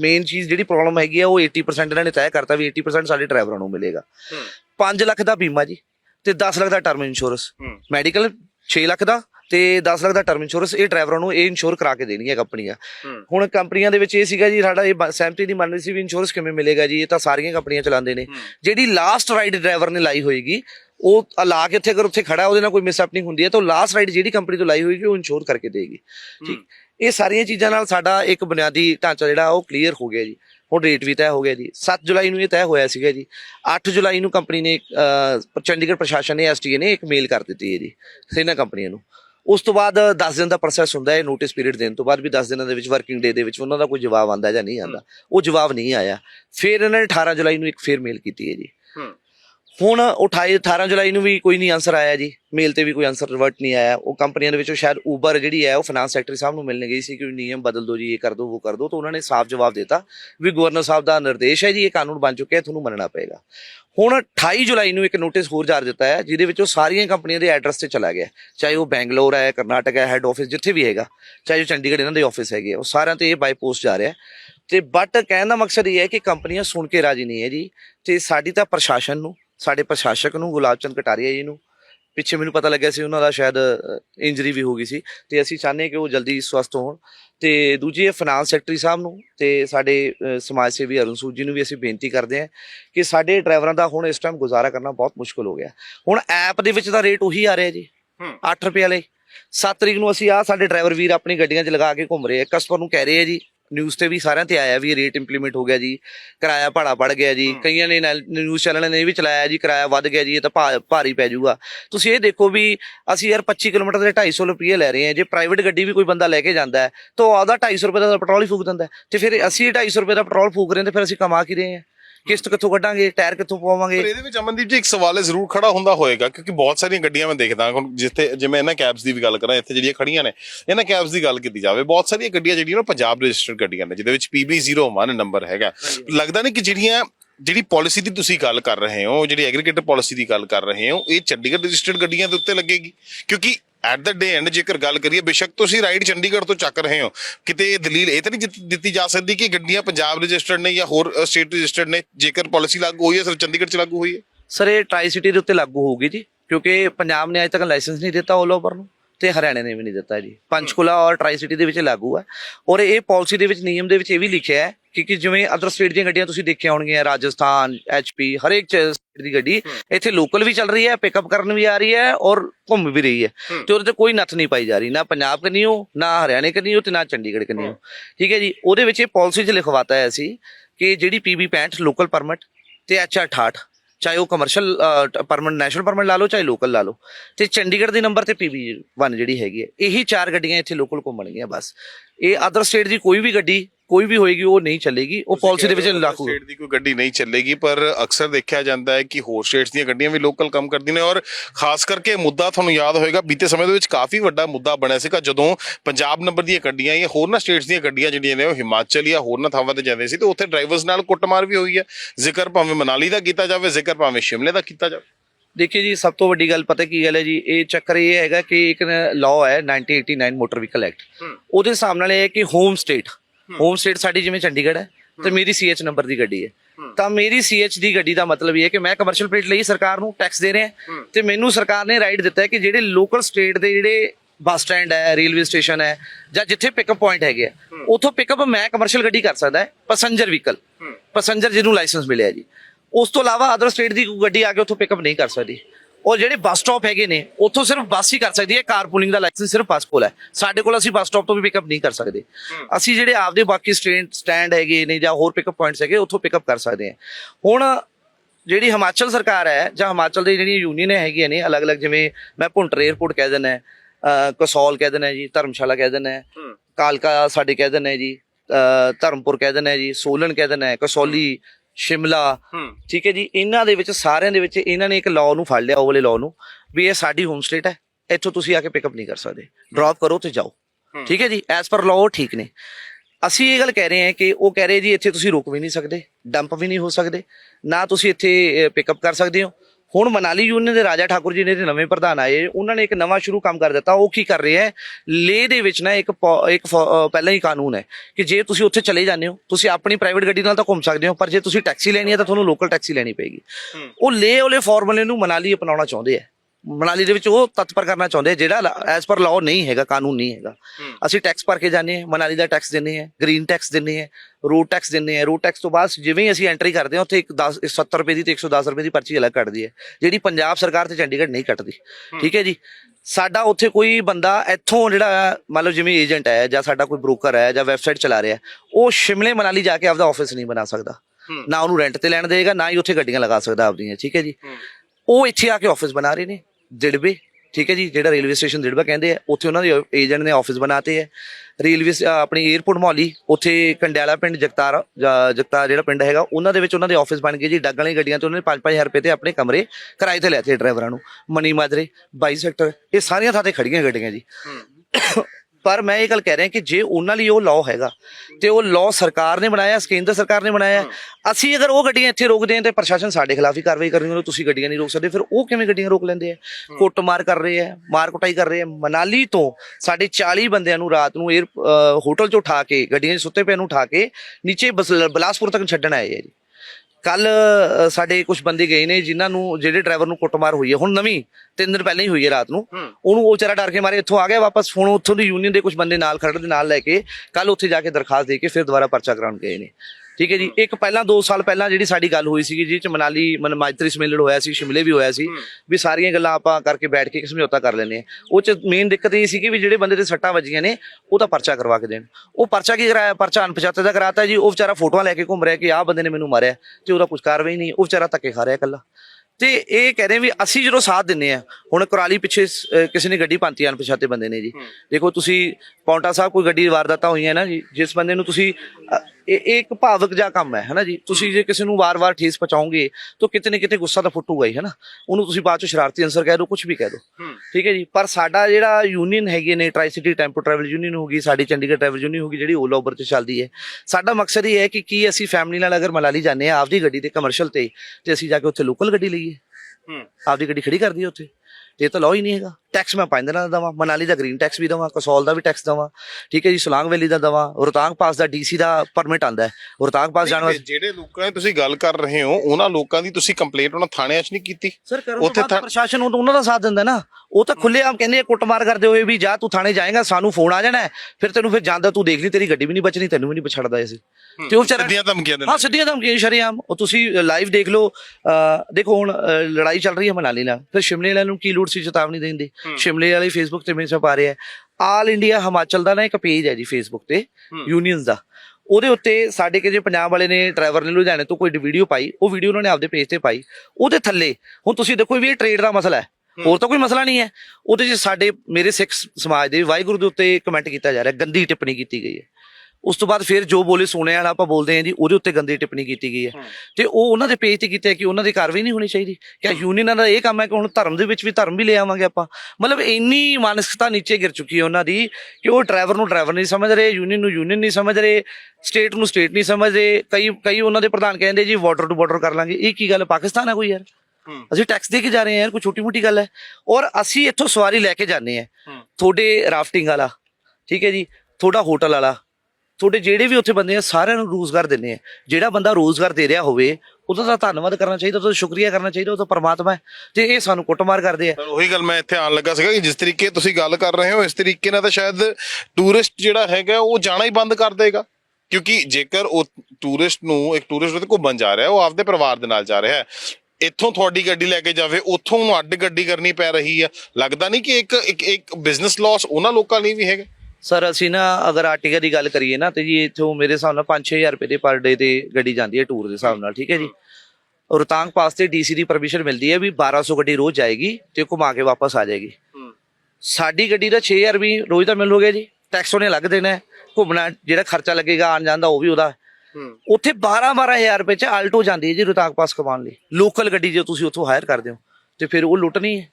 ਮੇਨ ਚੀਜ਼ ਜਿਹੜੀ ਪ੍ਰੋਬਲਮ ਹੈਗੀ ਆ ਉਹ 80% ਇਹਨਾਂ ਨੇ ਤੈਅ ਕਰਤਾ ਵੀ 80% ਸਾਡੇ ਡਰਾਈਵਰਾਂ ਨੂੰ ਮਿਲੇਗਾ। 5 ਲੱਖ ਦਾ ਬੀਮਾ ਜੀ ਤੇ 10 ਲੱਖ ਦਾ ਟਰਮ ਇੰਸ਼ੋਰੈਂਸ। ਮੈਡੀਕਲ 6 ਲੱਖ ਦਾ ਤੇ 10 ਲੱਖ ਦਾ ਟਰਮ ਇੰਸ਼ੋਰੈਂਸ ਇਹ ਡਰਾਈਵਰਾਂ ਨੂੰ ਇਹ ਇੰਸ਼ੋਰ ਕਰਾ ਕੇ ਕੰਪਨੀਆਂ। ਹੂੰ। ਹੁਣ ਕੰਪਨੀਆਂ ਦੇ ਵਿੱਚ ਇਹ ਸੀਗਾ ਜੀ ਸਾਡਾ ਇਹ ਸਹਿਮਤੀ ਨਹੀਂ ਮੰਨ ਰਹੀ ਸੀ ਵੀ ਇੰਸ਼ੋਰੈਂਸ ਕਿਵੇਂ ਮਿਲੇਗਾ ਜੀ ਇਹ ਤਾਂ ਸਾਰੀਆਂ ਕੰਪਨੀਆਂ ਚਲਾਉਂਦੇ ਨੇ। ਜਿਹੜੀ ਲਾਸਟ ਰਾਈਡ ਡਰਾਈਵਰ ਨੇ ਲਾਈ ਹੋਏਗੀ ਉਹ ਲਾ ਕੇ ਉੱਥੇ ਅਗਰ ਉੱਥੇ ਖੜਾ ਉਹਦੇ ਨਾਲ ਕੋਈ ਮਿਸਹੈਪਨਿੰਗ ਹੁੰਦੀ ਹੈ ਤਾਂ ਲਾਸਟ ਰਾਈਡ ਜਿਹੜੀ ਕੰਪਨੀ ਤੋਂ ਲਾਈ ਹੋਏਗੀ ਉਹ ਇੰਸ਼ੋਰ ਕਰਕੇ ਦੇਗੀ। ਠੀਕ। ਇਹ ਸਾਰੀਆਂ ਚੀਜ਼ਾਂ ਨਾਲ ਸਾਡਾ ਇੱਕ ਬੁਨਿਆਦੀ ਢਾਂਚਾ ਜਿਹੜਾ ਉਹ ਕਲੀਅਰ ਹੋ ਗਿਆ ਜੀ। ਹੁਣ ਰੇਟ ਵੀ ਤੈਅ ਹੋ ਗਿਆ ਜੀ। 7 ਜੁਲਾਈ ਨੂੰ ਇਹ ਤੈਅ ਹੋਇਆ ਸੀਗਾ ਜੀ। 8 ਜੁਲਾਈ ਨੂੰ ਕੰਪਨੀ ਨੇ ਚੰਡੀਗੜ੍ਹ ਪ੍ਰਸ਼ਾਸਨ ਨੇ ਐਸਟੀਏ ਨੇ ਇੱਕ ਮੇਲ ਕਰ ਦਿੱਤੀ ਹੈ ਜੀ ਇਹਨਾਂ ਕੰਪਨੀਆਂ ਨੂੰ। ਉਸ ਤੋਂ ਬਾਅਦ 10 ਦਿਨ ਦਾ ਪ੍ਰੋਸੈਸ ਹੁੰਦਾ ਹੈ ਨੋਟਿਸ ਪੀਰੀਅਡ ਦੇਣ ਤੋਂ ਬਾਅਦ ਵੀ 10 ਦਿਨਾਂ ਦੇ ਵਿੱਚ ਵਰਕਿੰਗ ਡੇ ਦੇ ਵਿੱਚ ਉਹਨਾਂ ਦਾ ਕੋਈ ਜਵਾਬ ਆਂਦਾ ਜਾਂ ਨਹੀਂ ਆਂਦਾ ਉਹ ਜਵਾਬ ਨਹੀਂ ਆਇਆ। ਫਿਰ ਇਹਨਾਂ ਨੇ 18 ਜੁਲਾਈ ਨੂੰ ਇੱਕ ਫੇਰ ਮੇਲ ਕੀਤੀ ਹੈ ਜੀ। ਹੁਣ 28 18 ਜੁਲਾਈ ਨੂੰ ਵੀ ਕੋਈ ਨਹੀਂ ਆਨਸਰ ਆਇਆ ਜੀ। ਮੇਲ ਤੇ ਵੀ ਕੋਈ ਆਨਸਰ ਰਿਵਰਟ ਨਹੀਂ ਆਇਆ। ਉਹ ਕੰਪਨੀਆਂ ਦੇ ਵਿੱਚੋਂ ਸ਼ਾਇਦ ਉਬਰ ਜਿਹੜੀ ਹੈ ਉਹ ਫਾਈਨਾਂਸ ਸੈਕਟਰੀ ਸਾਹਿਬ ਨੂੰ ਮਿਲਣ ਗਈ ਸੀ ਕਿ ਨਿਯਮ ਬਦਲ ਦਿਓ ਜੀ ਇਹ ਕਰ ਦਿਓ ਉਹ ਕਰ ਦਿਓ ਤਾਂ ਉਹਨਾਂ ਨੇ ਸਾਫ਼ ਜਵਾਬ ਦਿੱਤਾ ਵੀ ਗਵਰਨਰ ਸਾਹਿਬ ਦਾ ਨਿਰਦੇਸ਼ ਹੈ ਜੀ ਇਹ ਕਾਨੂੰਨ ਬਣ ਚੁੱਕਿਆ ਤੁਹਾਨੂੰ ਮੰਨਣਾ ਪਏਗਾ। ਹੁਣ 28 ਜੁਲਾਈ ਨੂੰ ਇੱਕ ਨੋਟਿਸ ਹੋਰ ਜਾਰੀ ਦਿੱਤਾ ਹੈ ਜਿਹਦੇ ਵਿੱਚ ਉਹ ਸਾਰੀਆਂ ਕੰਪਨੀਆਂ ਦੇ ਐਡਰੈਸ ਤੇ ਚਲਾ ਗਿਆ। ਚਾਹੇ ਉਹ ਬੈਂਗਲੌਰ ਹੈ ਕਰਨਾਟਕ ਹੈ ਹੈੱਡ ਆਫਿਸ ਜਿੱਥੇ ਵੀ ਹੈਗਾ ਚਾਹੇ ਉਹ ਚੰਡੀਗੜ੍ਹ ਇਹਨਾਂ ਦੇ ਆਫਿਸ ਹੈਗੇ ਆ, ਉਹ ਸਾਰਿਆਂ ਤੇ ਇਹ ਬਾਈ ਪੋਸਟ ਜਾ ਰਿਹਾ। ਤੇ ਬਟ ਕਹਿਣ ਦਾ ਮਕਸਦ ਇਹ ਹੈ ਕਿ ਕੰਪਨੀਆਂ ਸੁਣ ਕੇ ਰਾਜੀ ਨਹੀਂ ਹੈ ਜੀ। ਤੇ ਸਾਡੀ ਤਾਂ ਪ੍ਰਸ਼ਾਸਨ ਨੂੰ ਸਾਡੇ ਪ੍ਰਸ਼ਾਸਕ ਨੂੰ ਗੁਲਾਬ ਚੰਦ ਕਟਾਰੀਆ ਜੀ ਨੂੰ ਪਿੱਛੇ ਮੈਨੂੰ ਪਤਾ ਲੱਗਿਆ ਸੀ ਉਹਨਾਂ ਦਾ ਸ਼ਾਇਦ ਇੰਜਰੀ ਵੀ ਹੋ ਗਈ ਸੀ ਤੇ ਅਸੀਂ ਚਾਹੁੰਦੇ ਕਿ ਉਹ ਜਲਦੀ ਸਵਸਥ ਹੋਣ ਤੇ ਦੂਜੀ ਇਹ ਫਾਈਨਾਂਸ ਸੈਕਟਰੀ ਸਾਹਿਬ ਨੂੰ ਤੇ ਸਾਡੇ ਸਮਾਜ ਸੇਵੀ ਅਰੁਣ ਸੂਦ ਜੀ ਨੂੰ ਵੀ ਅਸੀਂ ਬੇਨਤੀ ਕਰਦੇ ਹਾਂ ਕਿ ਸਾਡੇ ਡਰਾਈਵਰਾਂ ਦਾ ਹੁਣ ਇਸ ਟਾਈਮ ਗੁਜ਼ਾਰਾ ਕਰਨਾ ਬਹੁਤ ਮੁਸ਼ਕਲ ਹੋ ਗਿਆ। ਹੁਣ ਐਪ ਦੇ ਵਿੱਚ ਤਾਂ ਰੇਟ ਉਹੀ ਆ ਰਿਹਾ ਜੀ ਹੂੰ। 8 ਰੁਪਏ ਵਾਲੇ। 7 ਤਰੀਕ ਨੂੰ ਅਸੀਂ ਆ ਸਾਡੇ ਡਰਾਈਵਰ ਵੀਰ ਆਪਣੀ ਗੱਡੀਆਂ 'ਚ ਲਗਾ ਕੇ ਘੁੰਮ ਰਹੇ ਆ। ਕਸਟਮਰ ਨੂੰ ਕਹਿ ਰਹੇ ਆ ਜੀ ਨਿਊਜ਼ ਤੇ ਵੀ ਸਾਰਿਆਂ ਤੇ ਆਇਆ ਵੀ ਰੇਟ ਇੰਪਲੀਮੈਂਟ ਹੋ ਗਿਆ ਜੀ ਕਿਰਾਇਆ ਭਾੜਾ ਵੱਧ ਗਿਆ ਜੀ ਕਈਆਂ ਨੇ ਨਿਊਜ਼ ਚੈਨਲ ਨੇ ਇਹ ਵੀ ਚਲਾਇਆ ਜੀ ਕਿਰਾਇਆ ਵੱਧ ਗਿਆ ਜੀ ਇਹ ਤਾਂ ਭਾਰੀ ਪੈ ਜਾਊਗਾ। ਤੁਸੀਂ ਇਹ ਦੇਖੋ ਵੀ ਅਸੀਂ ਯਾਰ 25 ਕਿਲੋਮੀਟਰ ਦੇ 250 ਰੁਪਏ ਲੈ ਰਹੇ ਹਾਂ ਜੇ ਪ੍ਰਾਈਵੇਟ ਗੱਡੀ ਵੀ ਕੋਈ ਬੰਦਾ ਲੈ ਕੇ ਜਾਂਦਾ ਹੈ ਤਾਂ ਉਹ ਆਦਾ 250 ਰੁਪਏ ਦਾ ਪੈਟਰੋਲ ਹੀ ਫੂਕ ਦਿੰਦਾ। ਤੇ ਫਿਰ ਅਸੀਂ 250 ਰੁਪਏ ਦਾ ਪੈਟਰੋਲ ਫੂਕ ਰਹੇ ਹਾਂ ਤੇ ਫਿਰ ਅਸੀਂ ਕਮਾ ਕੀ ਰਹੇ ਹਾਂ? ਕਿਸ਼ਤ ਕਿੱਥੋਂ ਕੱਢਾਂਗੇ ਟਾਇਰ ਕਿੱਥੋਂ ਪਰ ਪਵਾਵਾਂਗੇ ਇਹਦੇ ਵਿੱਚ ਅਮਨਦੀਪ ਜੀ ਇੱਕ ਸਵਾਲ ਹੈ ਜ਼ਰੂਰ ਖੜਾ ਹੁੰਦਾ ਹੋਏਗਾ ਕਿਉਂਕਿ ਬਹੁਤ ਸਾਰੀਆਂ ਗੱਡੀਆਂ ਮੈਂ ਦੇਖਦਾ ਹੁਣ ਜਿੱਥੇ ਜਿਵੇਂ ਇਹਨਾਂ ਕੈਬਸ ਦੀ ਵੀ ਗੱਲ ਕਰਾਂ ਇੱਥੇ ਜਿਹੜੀਆਂ ਖੜੀਆਂ ਨੇ ਇਹਨਾਂ ਕੈਬਸ ਦੀ ਗੱਲ ਕੀਤੀ ਜਾਵੇ ਬਹੁਤ ਸਾਰੀਆਂ ਗੱਡੀਆਂ ਜਿਹੜੀਆਂ ਨਾ ਪੰਜਾਬ ਰਜਿਸਟਰਡ ਗੱਡੀਆਂ ਨੇ ਜਿਹਦੇ ਵਿੱਚ PB01 ਨੰਬਰ ਹੈਗਾ। ਲੱਗਦਾ ਨਹੀਂ ਕਿ ਜਿਹੜੀਆਂ ਜਿਹੜੀ ਪਾਲਿਸੀ ਦੀ ਤੁਸੀਂ ਗੱਲ ਕਰ ਰਹੇ ਹੋ, ਜਿਹੜੀ ਐਗਰੀਗੇਟਰ ਪਾਲਿਸੀ ਦੀ ਗੱਲ ਕਰ ਰਹੇ ਹੋ, ਇਹ ਚੰਡੀਗੜ੍ਹ ਰਜਿਸਟਰਡ ਗੱਡੀਆਂ ਦੇ ਉੱਤੇ ਲੱਗੇਗੀ। ਕਿਉਂਕਿ ਐਟ ਦਾ ਡੇ ਐਂਡ ਜੇਕਰ ਗੱਲ ਕਰੀਏ, ਬੇਸ਼ੱਕ ਤੁਸੀਂ ਰਾਈਡ ਚੰਡੀਗੜ੍ਹ ਤੋਂ ਚੱਕ ਰਹੇ ਹੋ। ਕਿਤੇ ਇਹ ਦਲੀਲ ਇਹ ਤਾਂ ਨਹੀਂ ਦਿੱਤੀ ਜਾ ਸਕਦੀ ਕਿ ਗੱਡੀਆਂ ਪੰਜਾਬ ਰਜਿਸਟਰਡ ਨੇ ਜਾਂ ਹੋਰ ਸਟੇਟ ਰਜਿਸਟਰਡ ਨੇ, ਜੇਕਰ ਪਾਲਿਸੀ ਲਾਗੂ ਹੋਈ ਹੈ ਸਿਰਫ ਚੰਡੀਗੜ੍ਹ 'ਚ ਲਾਗੂ ਹੋਈ ਹੈ? ਸਰ, ਇਹ ਟਰਾਈ ਸਿਟੀ ਦੇ ਉੱਤੇ ਲਾਗੂ ਹੋਊਗੀ ਜੀ, ਕਿਉਂਕਿ ਪੰਜਾਬ ਨੇ ਅਜੇ ਤੱਕ ਲਾਇਸੈਂਸ ਨਹੀਂ ਦਿੱਤਾ ਓਲ ਓਵਰ ਨੂੰ। ਤੇ ਹਰਿਆਣੇ ਨੇ ਵੀ ਨਹੀਂ ਦਿੱਤਾ ਜੀ। ਪੰਚਕੁਲਾ ਔਰ ਟਰਾਈ ਸਿਟੀ ਦੇ ਵਿੱਚ ਲਾਗੂ ਹੈ ਔਰ ਇਹ ਪਾਲਿਸੀ ਦੇ ਵਿੱਚ ਨਿਯਮ ਦੇ ਵਿੱਚ ਇਹ ਵੀ ਲਿਖਿਆ ਹੈ ਕਿ ਕਿ ਜਿਵੇਂ ਅਦਰ ਸਟੇਟ ਦੀਆਂ ਗੱਡੀਆਂ ਤੁਸੀਂ ਦੇਖਿਆ ਹੋਣਗੀਆਂ ਰਾਜਸਥਾਨ ਐਚਪੀ ਹਰੇਕ ਸਟੇਟ ਦੀ ਗੱਡੀ। ਇੱਥੇ ਲੋਕਲ ਵੀ ਚੱਲ ਰਹੀ ਹੈ ਪਿਕਅਪ ਕਰਨ ਵੀ ਆ ਰਹੀ ਹੈ ਔਰ ਘੁੰਮ ਵੀ ਰਹੀ ਹੈ। ਤੇ ਉਹਦੇ ਤੇ ਕੋਈ ਨੱਥ ਨਹੀਂ ਪਾਈ ਜਾ ਰਹੀ। ਨਾ ਪੰਜਾਬ ਕਨੀਓ ਨਾ ਹਰਿਆਣੇ ਕਨੀਓ ਤੇ ਨਾ ਚੰਡੀਗੜ੍ਹ ਕਨੀਓ। ਠੀਕ ਹੈ ਜੀ। ਉਹਦੇ ਵਿੱਚ ਇਹ ਪਾਲਿਸੀ 'ਚ ਲਿਖਵਾਤਾ ਹੈ ਸੀ ਕਿ ਜਿਹੜੀ ਪੀਬੀ 65 ਲੋਕਲ ਪਰਮਿਟ ਤੇ ਐਚਆਰ 68 ਚਾਹੇ ਉਹ ਕਮਰਸ਼ੀਅਲ ਪਰਮਿਟ ਨੈਸ਼ਨਲ ਪਰਮਿਟ ਲਾ ਲਓ, ਚਾਹੇ ਲੋਕਲ ਲਾ ਲਓ। ਤੇ ਚੰਡੀਗੜ੍ਹ ਦੀ ਨੰਬਰ ਤੇ ਪੀਬੀ 1 ਜਿਹੜੀ ਹੈਗੀ ਹੈ, ਇਹੀ ਚਾਰ ਗੱਡੀਆਂ ਇੱਥੇ ਲੋਕਲ ਘੁੰਮਣਗੀਆਂ ਬਸ। ਇਹ ਅਦਰ ਸਟੇਟ ਦੀ ਕੋਈ ਵੀ ਗੱਡੀ ਕੋਈ ਵੀ ਹੋਏਗੀ ਉਹ ਨਹੀਂ ਚੱਲੇਗੀ ਉਹ ਪਾਲਿਸੀ ਦੇ ਵਿੱਚ ਲਾਗੂ ਸਟੇਟ ਦੀ ਕੋਈ ਗੱਡੀ ਨਹੀਂ ਚੱਲੇਗੀ ਪਰ ਅਕਸਰ ਦੇਖਿਆ ਜਾਂਦਾ ਹੈ ਕਿ ਹੋਰ ਸਟੇਟਸ ਦੀਆਂ ਗੱਡੀਆਂ ਵੀ ਲੋਕਲ ਕੰਮ ਕਰਦੀਆਂ ਨੇ ਔਰ ਖਾਸ ਕਰਕੇ ਮੁੱਦਾ ਤੁਹਾਨੂੰ ਯਾਦ ਹੋਏਗਾ ਬੀਤੇ ਸਮੇਂ ਦੇ ਵਿੱਚ ਕਾਫੀ ਵੱਡਾ ਮੁੱਦਾ ਬਣਿਆ ਸੀਗਾ ਜਦੋਂ ਪੰਜਾਬ ਨੰਬਰ ਦੀਆਂ ਗੱਡੀਆਂ ਜਾਂ ਹੋਰ ਨਾ ਸਟੇਟਸ ਦੀਆਂ ਗੱਡੀਆਂ ਜਿਹੜੀਆਂ ਨੇ ਉਹ ਹਿਮਾਚਲ ਜਾਂ ਹੋਰ ਨਾ ਥਾਵਾਂ ਤੇ ਜਾਂਦੇ ਸੀ ਤੇ ਉੱਥੇ ਡਰਾਈਵਰਸ ਨਾਲ ਕੁੱਟਮਾਰ ਵੀ ਹੋਈ ਹੈ। ਜ਼ਿਕਰ ਭਾਵੇਂ ਮਨਾਲੀ ਦਾ ਕੀਤਾ ਜਾਵੇ ਜ਼ਿਕਰ ਭਾਵੇਂ ਸ਼ਿਮਲੇ ਦਾ ਕੀਤਾ ਜਾਵੇ। ਦੇਖਿਏ ਜੀ ਸਭ ਤੋਂ ਵੱਡੀ ਗੱਲ ਪਤਾ ਕੀ ਗੱਲ ਹੈ ਜੀ ਇਹ ਚੱਕਰ ਇਹ ਹੈਗਾ ਕਿ ਇੱਕ ਲਾਅ ਹੈ 1989 ਮੋਟਰ ਵਹੀਕਲ ਐਕਟ ਉਹਦੇ ਹਿਸਾਬ ਨਾਲ ਇਹ ਹੈ ਕਿ ਹੋਮ ਸਟੇਟ ਹੋਮ ਸਟੇਟ ਸਾਡੀ ਜਿਵੇਂ ਚੰਡੀਗੜ੍ਹ ਹੈ ਤੇ ਮੇਰੀ ਸੀਐਚ ਨੰਬਰ ਦੀ ਗੱਡੀ ਹੈ। ਤਾਂ ਮੇਰੀ ਸੀਐਚ ਦੀ ਗੱਡੀ ਦਾ ਮਤਲਬ ਇਹ ਹੈ ਕਿ ਮੈਂ ਕਮਰਸ਼ੀਅਲ ਪਲੇਟ ਲਈ ਸਰਕਾਰ ਨੂੰ ਟੈਕਸ ਦੇ ਰਿਹਾ ਤੇ ਮੈਨੂੰ ਸਰਕਾਰ ਨੇ ਰਾਈਟ ਦਿੱਤਾ ਹੈ ਕਿ ਜਿਹੜੇ ਲੋਕਲ ਸਟੇਟ ਦੇ ਜਿਹੜੇ ਬੱਸ ਸਟੈਂਡ ਹੈ ਰੇਲਵੇ ਸਟੇਸ਼ਨ ਹੈ ਜਾਂ ਜਿੱਥੇ ਪਿਕਅਪ ਪੁਆਇੰਟ ਹੈਗੇ ਆ ਉਥੋਂ ਪਿਕਅਪ ਮੈਂ ਕਮਰਸ਼ੀਅਲ ਗੱਡੀ ਕਰ ਸਕਦਾ ਹੈ ਪੈਸੰਜਰ ਵਹੀਕਲ ਪੈਸੰਜਰ ਜਿਹਨੂੰ ਲਾਇਸੈਂਸ ਮਿਲਿਆ ਜੀ। ਉਸ ਤੋਂ ਇਲਾਵਾ ਅਦਰ ਸਟੇਟ ਦੀ ਕੋਈ ਗੱਡੀ ਆ ਕੇ ਉੱਥੋਂ ਪਿਕਅਪ ਨਹੀਂ ਕਰ ਸਕਦੀ। ਔਰ ਜਿਹੜੇ ਬੱਸ ਸਟਾਪ ਹੈਗੇ ਨੇ ਉੱਥੋਂ ਸਿਰਫ ਬੱਸ ਹੀ ਕਰ ਸਕਦੀ ਹੈ ਕਾਰਪੂਲਿੰਗ ਦਾ ਲਾਇਸੈਂਸ ਸਿਰਫ ਬੱਸ ਕੋਲ ਹੈ। ਸਾਡੇ ਕੋਲ ਅਸੀਂ ਬੱਸ ਸਟਾਪ ਤੋਂ ਵੀ ਪਿਕਅਪ ਨਹੀਂ ਕਰ ਸਕਦੇ। ਅਸੀਂ ਜਿਹੜੇ ਆਪਦੇ ਬਾਕੀ ਸਟੈਂਡ ਸਟੈਂਡ ਹੈਗੇ ਨੇ ਜਾਂ ਹੋਰ ਪਿਕਅਪ ਪੁਆਇੰਟਸ ਹੈਗੇ ਉੱਥੋਂ ਪਿਕਅਪ ਕਰ ਸਕਦੇ ਹਾਂ। ਹੁਣ ਜਿਹੜੀ ਹਿਮਾਚਲ ਸਰਕਾਰ ਹੈ ਜਾਂ ਹਿਮਾਚਲ ਦੀ ਜਿਹੜੀਆਂ ਯੂਨੀਅਨ ਹੈਗੀਆਂ ਨੇ ਅਲੱਗ-ਅਲੱਗ ਜਿਵੇਂ ਮੈਂ ਭੁੰਟਰ 에ਅਰਪੋਰਟ ਕਹਿ ਦਿੰਦਾ ਕਸੌਲ ਕਹਿ ਦਿੰਦਾ ਜੀ ਧਰਮਸ਼ਾਲਾ ਕਹਿ ਦਿੰਦਾ ਕਾਲਕਾ ਸਾਡੇ ਕਹਿ ਦਿੰਦਾ ਜੀ ਧਰਮਪੁਰ ਕਹਿ ਦਿੰਦਾ ਜੀ ਸੋਲਨ ਕਹਿ ਦਿੰਦਾ ਕਸੌਲੀ ਸ਼ਿਮਲਾ। ਠੀਕ ਹੈ ਜੀ ਇਹਨਾਂ ਦੇ ਵਿੱਚ ਸਾਰਿਆਂ ਦੇ ਵਿੱਚ ਇਹਨਾਂ ਨੇ ਇੱਕ ਲਾਅ ਨੂੰ ਫੜ ਲਿਆ ਉਹ ਵਾਲੇ ਲਾਅ ਨੂੰ ਵੀ ਇਹ ਸਾਡੀ ਹੋਮ ਸਟੇਟ ਹੈ ਇੱਥੋਂ ਤੁਸੀਂ ਆ ਕੇ ਪਿਕਅਪ ਨਹੀਂ ਕਰ ਸਕਦੇ। ਡ੍ਰੌਪ ਕਰੋ ਤੇ ਜਾਓ। ਠੀਕ ਹੈ ਜੀ ਐਸ ਪਰ ਲਾਅ ਠੀਕ ਨੇ। ਅਸੀਂ ਇਹ ਗੱਲ ਕਹਿ ਰਹੇ ਹਾਂ ਕਿ ਉਹ ਕਹਿ ਰਹੇ ਜੀ ਇੱਥੇ ਤੁਸੀਂ ਰੁਕ ਵੀ ਨਹੀਂ ਸਕਦੇ ਡੰਪ ਵੀ ਨਹੀਂ ਹੋ ਸਕਦੇ ਨਾ ਤੁਸੀਂ ਇੱਥੇ ਪਿਕਅਪ ਕਰ ਸਕਦੇ ਹੋ। ਹੁਣ ਮਨਾਲੀ ਯੂਨੀਅਨ ਦੇ ਰਾਜਾ ਠਾਕੁਰ ਜੀ ਨੇ ਜਿਹੜੇ ਨਵੇਂ ਪ੍ਰਧਾਨ ਆਏ ਉਹਨਾਂ ਨੇ ਇੱਕ ਨਵਾਂ ਸ਼ੁਰੂ ਕੰਮ ਕਰ ਦਿੱਤਾ ਉਹ ਕੀ ਕਰ ਰਹੇ ਹੈ? ਲੇ ਦੇ ਵਿੱਚ ਨਾ ਇੱਕ ਇੱਕ ਪਹਿਲਾਂ ਹੀ ਕਾਨੂੰਨ ਹੈ ਕਿ ਜੇ ਤੁਸੀਂ ਉੱਥੇ ਚਲੇ ਜਾਂਦੇ ਹੋ ਤੁਸੀਂ ਆਪਣੀ ਪ੍ਰਾਈਵੇਟ ਗੱਡੀ ਨਾਲ ਤਾਂ ਘੁੰਮ ਸਕਦੇ ਹੋ ਪਰ ਜੇ ਤੁਸੀਂ ਟੈਕਸੀ ਲੈਣੀ ਹੈ ਤਾਂ ਤੁਹਾਨੂੰ ਲੋਕਲ ਟੈਕਸੀ ਲੈਣੀ ਪਏਗੀ। ਉਹ ਲੇ ਵਾਲੇ ਫਾਰਮੂਲੇ ਨੂੰ ਮਨਾਲੀ ਅਪਣਾਉਣਾ ਚਾਹੁੰਦੇ ਆ ਮਨਾਲੀ ਦੇ ਵਿੱਚ ਉਹ ਤਤਪਰ ਕਰਨਾ ਚਾਹੁੰਦੇ ਆ ਜਿਹੜਾ ਐਸ ਪਰ ਲਾਅ ਨਹੀਂ ਹੈਗਾ ਕਾਨੂੰਨ ਨਹੀਂ ਹੈਗਾ। ਅਸੀਂ ਟੈਕਸ ਭਰ ਕੇ ਜਾਂਦੇ ਹਾਂ ਮਨਾਲੀ ਦਾ ਟੈਕਸ ਦਿੰਦੇ ਹਾਂ ਗ੍ਰੀਨ ਟੈਕਸ ਦਿੰਦੇ ਹਾਂ ਰੋਡ ਟੈਕਸ ਦਿੰਦੇ ਹਾਂ। ਰੋਡ ਟੈਕਸ ਤੋਂ ਬਾਅਦ ਜਿਵੇਂ ਹੀ ਅਸੀਂ ਐਂਟਰੀ ਕਰਦੇ ਹਾਂ ਉੱਥੇ ਇੱਕ 10 70 ਰੁਪਏ ਦੀ ਤੇ 110 ਰੁਪਏ ਦੀ ਪਰਚੀ ਅਲੱਗ ਕੱਟਦੀ ਹੈ ਜਿਹੜੀ ਪੰਜਾਬ ਸਰਕਾਰ ਤੇ ਚੰਡੀਗੜ੍ਹ ਨਹੀਂ ਕੱਟਦੀ। ਠੀਕ ਹੈ ਜੀ? ਸਾਡਾ ਉੱਥੇ ਕੋਈ ਬੰਦਾ ਇੱਥੋਂ ਜਿਹੜਾ ਮੰਨ ਲਓ ਜਿਵੇਂ ਏਜੰਟ ਹੈ ਜਾਂ ਸਾਡਾ ਕੋਈ ਬ੍ਰੋਕਰ ਹੈ ਜਾਂ ਵੈਬਸਾਈਟ ਚਲਾ ਰਿਹਾ ਉਹ ਸ਼ਿਮਲੇ ਮਨਾਲੀ ਜਾ ਕੇ ਆਪਦਾ ਆਫਿਸ ਨਹੀਂ ਬਣਾ ਸਕਦਾ। ਨਾ ਉਹਨੂੰ ਰੈਂਟ ਤੇ ਲੈਣ ਦੇਗਾ ਨਾ ਹੀ ਉੱਥੇ ਗੱਡੀਆਂ ਲਗਾ ਸਕਦਾ ਆਪਦੀਆਂ ਠੀਕ ਹੈ ਜੀ? ਉਹ ਇੱਥੇ ਆ ਕੇ ਆਫਿਸ ਬਣਾ ਰਹੇ ਨੇ। ਦਿੜਬੇ ਠੀਕ ਹੈ ਜੀ ਜਿਹੜਾ ਰੇਲਵੇ ਸਟੇਸ਼ਨ ਦਿੜਬਾ ਕਹਿੰਦੇ ਆ ਉੱਥੇ ਉਹਨਾਂ ਦੇ ਏਜੰਟ ਨੇ ਆਫਿਸ ਬਣਾਤੇ ਹੈ ਰੇਲਵੇ ਆਪਣੀ 에어ਪੋਰਟ ਮੌਲੀ ਉੱਥੇ ਕੰਡਿਆਲਾ ਪਿੰਡ ਜਗਤਾਰ ਜਗਤਾਰ ਜਿਹੜਾ ਪਿੰਡ ਹੈਗਾ ਉਹਨਾਂ ਦੇ ਵਿੱਚ ਉਹਨਾਂ ਦੇ ਆਫਿਸ ਬਣ ਗਏ ਜੀ। ਡੱਗ ਵਾਲੀਆਂ ਗੱਡੀਆਂ ਤੇ ਉਹਨਾਂ ਨੇ 5-5000 ਰੁਪਏ ਤੇ ਆਪਣੇ ਕਮਰੇ ਕਿਰਾਏ ਤੇ ਲੈਤੇ ਡਰਾਈਵਰਾਂ ਨੂੰ। ਮਨੀ ਮਾਜਰੇ 22 ਸੈਕਟਰ ਇਹ ਸਾਰੀਆਂ ਥਾਂ ਤੇ ਖੜੀਆਂ ਗੱਡੀਆਂ ਜੀ। *coughs* ਪਰ ਮੈਂ ਇਹ ਗੱਲ ਕਹਿ ਰਿਹਾ ਕਿ ਜੇ ਉਹਨਾਂ ਲਈ ਉਹ ਲਾਅ ਹੈਗਾ ਤੇ ਉਹ ਲਾਅ ਸਰਕਾਰ ਨੇ ਬਣਾਇਆ ਕੇਂਦਰ ਸਰਕਾਰ ਨੇ ਬਣਾਇਆ ਅਸੀਂ ਅਗਰ ਉਹ ਗੱਡੀਆਂ ਇੱਥੇ ਰੋਕਦੇ ਹਾਂ ਤੇ ਪ੍ਰਸ਼ਾਸਨ ਸਾਡੇ ਖਿਲਾਫ ਹੀ ਕਾਰਵਾਈ ਕਰਨੀ ਉਹਨੂੰ ਤੁਸੀਂ ਗੱਡੀਆਂ ਨਹੀਂ ਰੋਕ ਸਕਦੇ ਫਿਰ ਉਹ ਕਿਵੇਂ ਗੱਡੀਆਂ ਰੋਕ ਲੈਂਦੇ ਆ? ਕੁੱਟਮਾਰ ਕਰ ਰਹੇ ਆ ਮਾਰ ਕੁਟਾਈ ਕਰ ਰਹੇ ਆ। ਮਨਾਲੀ ਤੋਂ ਸਾਡੇ 40 ਬੰਦਿਆਂ ਨੂੰ ਰਾਤ ਨੂੰ 에ਅਰ ਹੋਟਲ 'ਚ ਉਠਾ ਕੇ ਗੱਡੀਆਂ 'ਚ ਸੁੱਤੇ ਪਏ ਨੂੰ ਉਠਾ ਕੇ ਨੀਚੇ ਬਿਲਾਸਪੁਰ ਤੱਕ ਛੱਡਣ ਆਏ ਆ ਜੀ। ਕੱਲ ਸਾਡੇ ਕੁਝ ਬੰਦੇ ਗਏ ਨੇ ਜਿਨ੍ਹਾਂ ਨੂੰ ਜਿਹੜੇ ਡਰਾਈਵਰ ਨੂੰ ਕੁੱਟਮਾਰ ਹੋਈ ਹੈ। ਹੁਣ ਨਵੀਂ ਤਿੰਨ ਦਿਨ ਪਹਿਲਾਂ ਹੀ ਹੋਈ ਹੈ ਰਾਤ ਨੂੰ। ਉਹਨੂੰ ਉਹ ਵਿਚਾਰਾ ਡਰ ਕੇ ਮਾਰੇ ਇੱਥੋਂ ਆ ਗਿਆ ਵਾਪਸ। ਹੁਣ ਉੱਥੋਂ ਦੀ ਯੂਨੀਅਨ ਦੇ ਕੁਝ ਬੰਦੇ ਨਾਲ ਖੜਨ ਦੇ ਨਾਲ ਲੈ ਕੇ ਕੱਲ ਉੱਥੇ ਜਾ ਕੇ ਦਰਖਾਸਤ ਦੇ ਕੇ ਫਿਰ ਦੁਬਾਰਾ ਪਰਚਾ ਕਰਾਉਣ ਗਏ ਨੇ। ਠੀਕ ਹੈ ਜੀ। ਇੱਕ ਪਹਿਲਾਂ 2 ਸਾਲ ਪਹਿਲਾਂ ਜਿਹੜੀ ਸਾਡੀ ਗੱਲ ਹੋਈ ਸੀਗੀ ਜਿਹ ਚ ਮਨਾਲੀ ਮਨ ਮਾਜਤਰੀ ਸਮੇਲਨ ਹੋਇਆ ਸੀ ਸ਼ਿਮਲੇ ਵੀ ਹੋਇਆ ਸੀ ਵੀ ਸਾਰੀਆਂ ਗੱਲਾਂ ਆਪਾਂ ਕਰਕੇ ਬੈਠ ਕੇ ਇੱਕ ਸਮਝੌਤਾ ਕਰ ਲੈਂਦੇ ਆ ਉਹ ਚ ਮੇਨ ਦਿੱਕਤ ਇਹ ਸੀ ਕਿ ਵੀ ਜਿਹੜੇ ਬੰਦੇ ਤੇ ਸੱਟਾਂ ਵੱਜੀਆਂ ਨੇ ਉਹ ਤਾਂ ਪਰਚਾ ਕਰਵਾ ਕੇ ਦੇਣ। ਉਹ ਪਰਚਾ ਕੀ ਕਰਾਇਆ? ਪਰਚਾ ਅਣਪਛਾਤੇ ਦਾ ਕਰਾਤਾ ਜੀ। ਉਹ ਵਿਚਾਰਾ ਫੋਟੋਆਂ ਲੈ ਕੇ ਘੁੰਮ ਰਿਹਾ ਕਿ ਆਹ ਬੰਦੇ ਨੇ ਮੈਨੂੰ ਮਾਰਿਆ ਤੇ ਉਹਦਾ ਕੁਝ ਕਾਰਵਾਈ ਨਹੀਂ। ਉਹ ਵਿਚਾਰਾ ਧੱਕੇ ਖਾ ਰਿਹਾ ਇਕੱਲਾ। ਤੇ ਇਹ ਕਹਿ ਰਹੇ ਵੀ ਅਸੀਂ ਜਦੋਂ ਸਾਥ ਦਿੰਨੇ ਆ ਹੁਣ ਕੁਰਾਲੀ ਪਿੱਛੇ ਕਿਸੇ ਨੇ ਗੱਡੀ ਪਾਂਤੀ ਅਣਪਛਾਤੇ ਬੰਦੇ ਨੇ ਜੀ। ਦੇਖੋ ਤੁਸੀਂ ਪੌਂਟਾ ਸਾਹਿਬ ਕੋਈ ਗੱਡੀ ਵਾਰਦਾਤਾਂ ਹੋਈਆਂ ਨਾ ਜੀ ਜਿਸ ਬੰਦੇ ਨੂੰ ਤੁਸੀਂ ਇਹ ਇਹ ਇੱਕ ਭਾਵਕ ਜਿਹਾ ਕੰਮ ਹੈ ਹਨਾ ਜੀ? ਤੁਸੀਂ ਜੇ ਕਿਸੇ ਨੂੰ ਵਾਰ-ਵਾਰ ਠੇਸ ਪਹੁੰਚਾਓਗੇ ਤਾਂ ਕਿਤੇ ਨਾ ਕਿਤੇ ਗੁੱਸਾ ਤਾਂ ਫੁੱਟੂਗਾ ਹੀ ਹਨਾ? ਉਹਨੂੰ ਤੁਸੀਂ ਬਾਅਦ ਚ ਸ਼ਰਾਰਤੀ ਅਨਸਰ ਕਹਿ ਦਿਓ ਕੁਝ ਵੀ ਕਹਿ ਦਿਓ। ਠੀਕ ਹੈ ਜੀ? ਪਰ ਸਾਡਾ ਜਿਹੜਾ ਯੂਨੀਅਨ ਹੈਗੇ ਨੇ tricity tempo travel union ਹੋਗੀ ਸਾਡੀ ਚੰਡੀਗੜ੍ਹ ਟਰੈਵਲ ਯੂਨੀਅਨ ਹੋਗੀ ਜਿਹੜੀ ਓਲਾ ਉਬਰ ਚ ਚੱਲਦੀ ਹੈ। ਸਾਡਾ ਮਕਸਦ ਇਹ ਹੈ ਕਿ ਕੀ ਅਸੀਂ ਫੈਮਿਲੀ ਨਾਲ ਅਗਰ ਮਨਾਲੀ ਜਾਂਦੇ ਆ ਆਪਦੀ ਗੱਡੀ ਤੇ ਕਮਰਸ਼ੀਅਲ ਤੇ ਤੇ ਅਸੀਂ ਜਾ ਕੇ ਉੱਥੇ ਲੋਕਲ ਗੱਡੀ ਲਈਏ। ਹੂੰ। ਆਪਦੀ ਗੱਡੀ ਖੜੀ ਕਰ ਦਈਏ ਉੱਥੇ। ਤੇ ਇਹ ਤਾਂ ਲਾਅ ਹੀ ਨਹੀਂ ਹੈਗਾ। ਟੈਕਸ ਮੈਂ ਪੰਜ ਦਿਨਾਂ ਦਾ ਦਵਾਂ ਮਨਾਲੀ ਦਾ ਗ੍ਰੀਨ ਟੈਕਸ ਵੀ ਦਵਾਂ ਕਸੌਲ ਦਾ ਵੀ ਟੈਕਸ ਦਵਾਂ ਠੀਕ ਹੈ ਜੀ ਸੁਲਾਂਗ ਵੈਲੀ ਦਾ ਦਵਾਂ ਰੋਹਤਾਂਗ ਪਾਸ ਦਾ ਡੀਸੀ ਦਾ ਪਰਮਿਟ ਆਂਦਾ ਹੈ ਰੋਹਤਾਂਗ ਪਾਸ ਜਾਣ ਵਾਸਤੇ ਜਿਹੜੇ ਲੋਕਾਂ ਦੀ ਤੁਸੀਂ ਗੱਲ ਕਰ ਰਹੇ ਹੋ ਉਹਨਾਂ ਲੋਕਾਂ ਦੀ ਤੁਸੀਂ ਕੰਪਲੇਂਟ ਉਹਨਾਂ ਥਾਣਿਆਂ 'ਚ ਨਹੀਂ ਕੀਤੀ? ਸਰ ਥਾਂ- ਪ੍ਰਸ਼ਾਸਨ ਉਹਨਾਂ ਦਾ ਸਾਥ ਦਿੰਦਾ ਨਾ। ਉਹ ਤਾਂ ਖੁੱਲੇ ਆਮ ਕਹਿੰਦੇ ਆ ਕੁੱਟਮਾਰ ਕਰਦੇ ਹੋਏ ਵੀ ਜਾ ਤੂੰ ਥਾਣੇ ਜਾਏਗਾ ਸਾਨੂੰ ਫੋਨ ਆ ਜਾਣਾ ਫਿਰ ਤੈਨੂੰ ਫਿਰ ਜਾਂਦਾ ਤੂੰ ਦੇਖ ਲਈ ਤੇਰੀ ਗੱਡੀ ਵੀ ਨਹੀਂ ਬਚਣੀ ਤੈਨੂੰ ਵੀ ਨਹੀਂ ਪਛੜਦਾ ਅਸੀਂ ਤੇ ਉਹ ਵਿਚਾਰਾ ਸਿੱਧੀਆਂ ਧਮਕੀਆਂ ਦਿੰਦੇ। ਹਾਂ ਸਿੱਧੀਆਂ ਧਮਕੀਆਂ ਸ਼ਰੇਆਮ। ਉਹ ਤੁਸੀਂ ਲਾਈਵ ਦੇਖ ਲਓ ਦੇਖੋ ਹੁਣ ਲੜਾਈ ਚੱਲ ਰਹੀ ਹੈ ਮਨਾਲੀ ਨਾਲ। ਫਿਰ ਸ਼ਿਮਲੇ ਵਾਲਿਆਂ ਨੂੰ ਕੀ ਲੋੜ ਸੀ ਚੇਤਾਵਨੀ ਦੇਣ ਦੀ? ਸ਼ਿਮਲੇ ਵਾਲੇ ਫੇਸਬੁੱਕ ਤੇ ਮੈਸੇਜ ਪਾ ਰਹੇ ਆਲ ਇੰਡੀਆ ਹਿਮਾਚਲ ਦਾ ਨਾ ਇੱਕ ਪੇਜ ਹੈ ਜੀ ਫੇਸਬੁੱਕ ਤੇ ਯੂਨੀਅਨਸ ਦਾ। ਉਹਦੇ ਉੱਤੇ ਸਾਡੇ ਕੇ ਜੇ ਪੰਜਾਬ ਵਾਲੇ ਨੇ ਡਰਾਈਵਰ ਨੇ ਲੁਧਿਆਣੇ ਤੋਂ ਕੋਈ ਵੀਡੀਓ ਪਾਈ ਉਹ ਵੀਡੀਓ ਉਹਨਾਂ ਨੇ ਆਪਦੇ ਪੇਜ ਤੇ ਪਾਈ। ਉਹਦੇ ਥੱਲੇ ਹੁਣ ਤੁਸੀਂ ਦੇਖੋ ਵੀ ਇਹ ਟ੍ਰੇਡ ਦਾ ਮਸਲਾ ਹੈ। ਹੋਰ ਤਾਂ ਕੋਈ ਮਸਲਾ ਨਹੀਂ ਹੈ। ਉਹਦੇ 'ਚ ਸਾਡੇ ਮੇਰੇ ਸਿੱਖ ਸਮਾਜ ਦੇ ਵਾਹਿਗੁਰੂ ਦੇ ਉੱਤੇ ਕਮੈਂਟ ਕੀਤਾ ਜਾ ਰਿਹਾ ਗੰਦੀ ਟਿੱਪਣੀ ਕੀਤੀ ਗਈ ਹੈ। ਉਸ ਤੋਂ ਬਾਅਦ ਫਿਰ ਜੋ ਬੋਲੇ ਸੁਣਿਆ ਵਾਲਾ ਆਪਾਂ ਬੋਲਦੇ ਹਾਂ ਜੀ ਉਹਦੇ ਉੱਤੇ ਗੰਦੀ ਟਿੱਪਣੀ ਕੀਤੀ ਗਈ ਹੈ। ਤੇ ਉਹ ਉਹਨਾਂ ਦੇ ਪੇਜ ਤੇ ਕੀਤਾ ਕਿ ਉਹਨਾਂ ਦੀ ਕਾਰਵਾਈ ਨਹੀਂ ਹੋਣੀ ਚਾਹੀਦੀ। ਕਿ ਯੂਨੀਅਨਾਂ ਦਾ ਇਹ ਕੰਮ ਹੈ ਕਿ ਹੁਣ ਧਰਮ ਦੇ ਵਿੱਚ ਵੀ ਧਰਮ ਵੀ ਲੈ ਆਵਾਂਗੇ ਆਪਾਂ। ਮਤਲਬ ਇੰਨੀ ਮਾਨਸਿਕਤਾ ਨੀਚੇ ਗਿਰ ਚੁੱਕੀ ਹੈ ਉਹਨਾਂ ਦੀ ਕਿ ਉਹ ਡਰਾਈਵਰ ਨੂੰ ਡਰਾਈਵਰ ਨਹੀਂ ਸਮਝ ਰਹੇ ਯੂਨੀਅਨ ਨੂੰ ਯੂਨੀਅਨ ਨਹੀਂ ਸਮਝ ਰਹੇ ਸਟੇਟ ਨੂੰ ਸਟੇਟ ਨਹੀਂ ਸਮਝ ਰਹੇ। ਕਈ ਕਈ ਉਹਨਾਂ ਦੇ ਪ੍ਰਧਾਨ ਕਹਿੰਦੇ ਜੀ ਵਾਟਰ ਟੂ ਵਾਟਰ ਕਰ ਲਾਂਗੇ। ਇਹ ਕੀ ਗੱਲ? ਪਾਕਿਸਤਾਨ ਹੈ ਕੋਈ ਯਾਰ? ਅਸੀਂ ਟੈਕਸ ਦੇ ਕੇ ਜਾ ਰਹੇ ਹਾਂ ਯਾਰ ਕੋਈ ਛੋਟੀ ਮੋਟੀ ਗੱਲ ਹੈ। ਔਰ ਅਸੀਂ ਇੱਥੋਂ ਸਵਾਰੀ ਲੈ ਕੇ ਜਾਂਦੇ ਹਾਂ। ਤੁਹਾਡੇ ਰਾਫਟਿੰਗ ਵਾਲਾ ਠੀਕ ਹੈ ਜੀ? ਤੁਹਾਡਾ ਹੋਟਲ ਵਾਲਾ ਤੁਹਾਡੇ ਜਿਹੜੇ ਵੀ ਉੱਥੇ ਬੰਦੇ ਆ, ਸਾਰਿਆਂ ਨੂੰ ਰੋਜ਼ਗਾਰ ਦਿੰਦੇ ਆ। ਜਿਹੜਾ ਬੰਦਾ ਰੋਜ਼ਗਾਰ ਦੇ ਰਿਹਾ ਹੋਵੇ, ਉਹਦਾ ਤਾਂ ਧੰਨਵਾਦ ਕਰਨਾ ਚਾਹੀਦਾ, ਉਹਦਾ ਸ਼ੁਕਰੀਆ ਕਰਨਾ ਚਾਹੀਦਾ, ਉਹ ਤਾਂ ਪਰਮਾਤਮਾ ਹੈ। ਤੇ ਇਹ ਸਾਨੂੰ ਕੁੱਟਮਾਰ ਕਰਦੇ ਆ। ਉਹੀ ਗੱਲ ਮੈਂ ਇੱਥੇ ਆਉਣ ਲੱਗਾ ਸੀਗਾ ਕਿ ਜਿਸ ਤਰੀਕੇ ਤੁਸੀਂ ਗੱਲ ਕਰ ਰਹੇ ਹੋ, ਇਸ ਤਰੀਕੇ ਨਾਲ ਤਾਂ ਸ਼ਾਇਦ ਟੂਰਿਸਟ ਜਿਹੜਾ ਹੈਗਾ, ਉਹ ਜਾਣਾ ਹੀ ਬੰਦ ਕਰ ਦੇਗਾ। ਕਿਉਂਕਿ ਜੇਕਰ ਉਹ ਟੂਰਿਸਟ ਨੂੰ, ਇੱਕ ਟੂਰਿਸਟ ਉਹਦੇ ਘੁੰਮਣ ਜਾ ਰਿਹਾ, ਉਹ ਆਪਦੇ ਪਰਿਵਾਰ ਦੇ ਨਾਲ ਜਾ ਰਿਹਾ ਹੈ। ਇੱਥੋਂ ਤੁਹਾਡੀ ਗੱਡੀ ਲੈ ਕੇ ਜਾਵੇ, ਉੱਥੋਂ ਉਹਨੂੰ ਅੱਡ ਗੱਡੀ ਕਰਨੀ ਪੈ ਰਹੀ ਆ। ਲੱਗਦਾ ਨਹੀਂ ਕਿ ਇੱਕ ਇੱਕ ਇੱਕ ਬਿਜ਼ਨਸ ਲਾਸ ਉਹਨਾਂ ਲੋਕਾਂ ਲਈ ਵੀ ਹੈਗਾ। ਸਰ ਅਸੀਂ ਨਾ ਅਗਰ ਆਰਟੀਕਾ ਦੀ ਗੱਲ ਕਰੀਏ ਨਾ ਤੇ ਜੀ ਇੱਥੋਂ ਮੇਰੇ ਹਿਸਾਬ ਨਾਲ 5-6000 ਰੁਪਏ ਦੇ ਪਰ ਡੇ ਤੇ ਗੱਡੀ ਜਾਂਦੀ ਹੈ ਟੂਰ ਦੇ ਹਿਸਾਬ ਨਾਲ ਠੀਕ ਹੈ ਜੀ? ਰੋਹਤਾਂਗ ਪਾਸ ਤੇ ਡੀਸੀ ਦੀ ਪਰਮਿਸ਼ਨ ਮਿਲਦੀ ਹੈ ਵੀ 1200 ਗੱਡੀ ਰੋਜ਼ ਜਾਏਗੀ ਤੇ ਘੁਮਾ ਕੇ ਵਾਪਸ ਆ ਜਾਏਗੀ। ਸਾਡੀ ਗੱਡੀ ਦਾ 6000 ਵੀ ਰੋਜ਼ ਦਾ ਮਿਲ ਹੋਗਾ ਜੀ। ਟੈਕਸ ਉਹਨੇ ਲੱਗ ਦੇਣਾ। ਘੁੰਮਣਾ ਜਿਹੜਾ ਖਰਚਾ ਲੱਗੇਗਾ ਆਣ ਜਾਣ ਦਾ ਉਹ ਵੀ ਉਹਦਾ। ਉੱਥੇ 12 12000 ਰੁਪਏ ਚ ਆਲਟੋ ਜਾਂਦੀ ਹੈ ਜੀ ਰੋਹਤਾਂਗ ਪਾਸ ਕਮਾਉਣ ਲਈ। ਲੋਕਲ ਗੱਡੀ ਜੇ ਤੁਸੀਂ ਉੱਥੋਂ ਹਾਇਰ ਕਰਦੇ ਹੋ ਤੇ ਫਿਰ ਉਹ ਲੁੱਟਣੀ ਹੈ।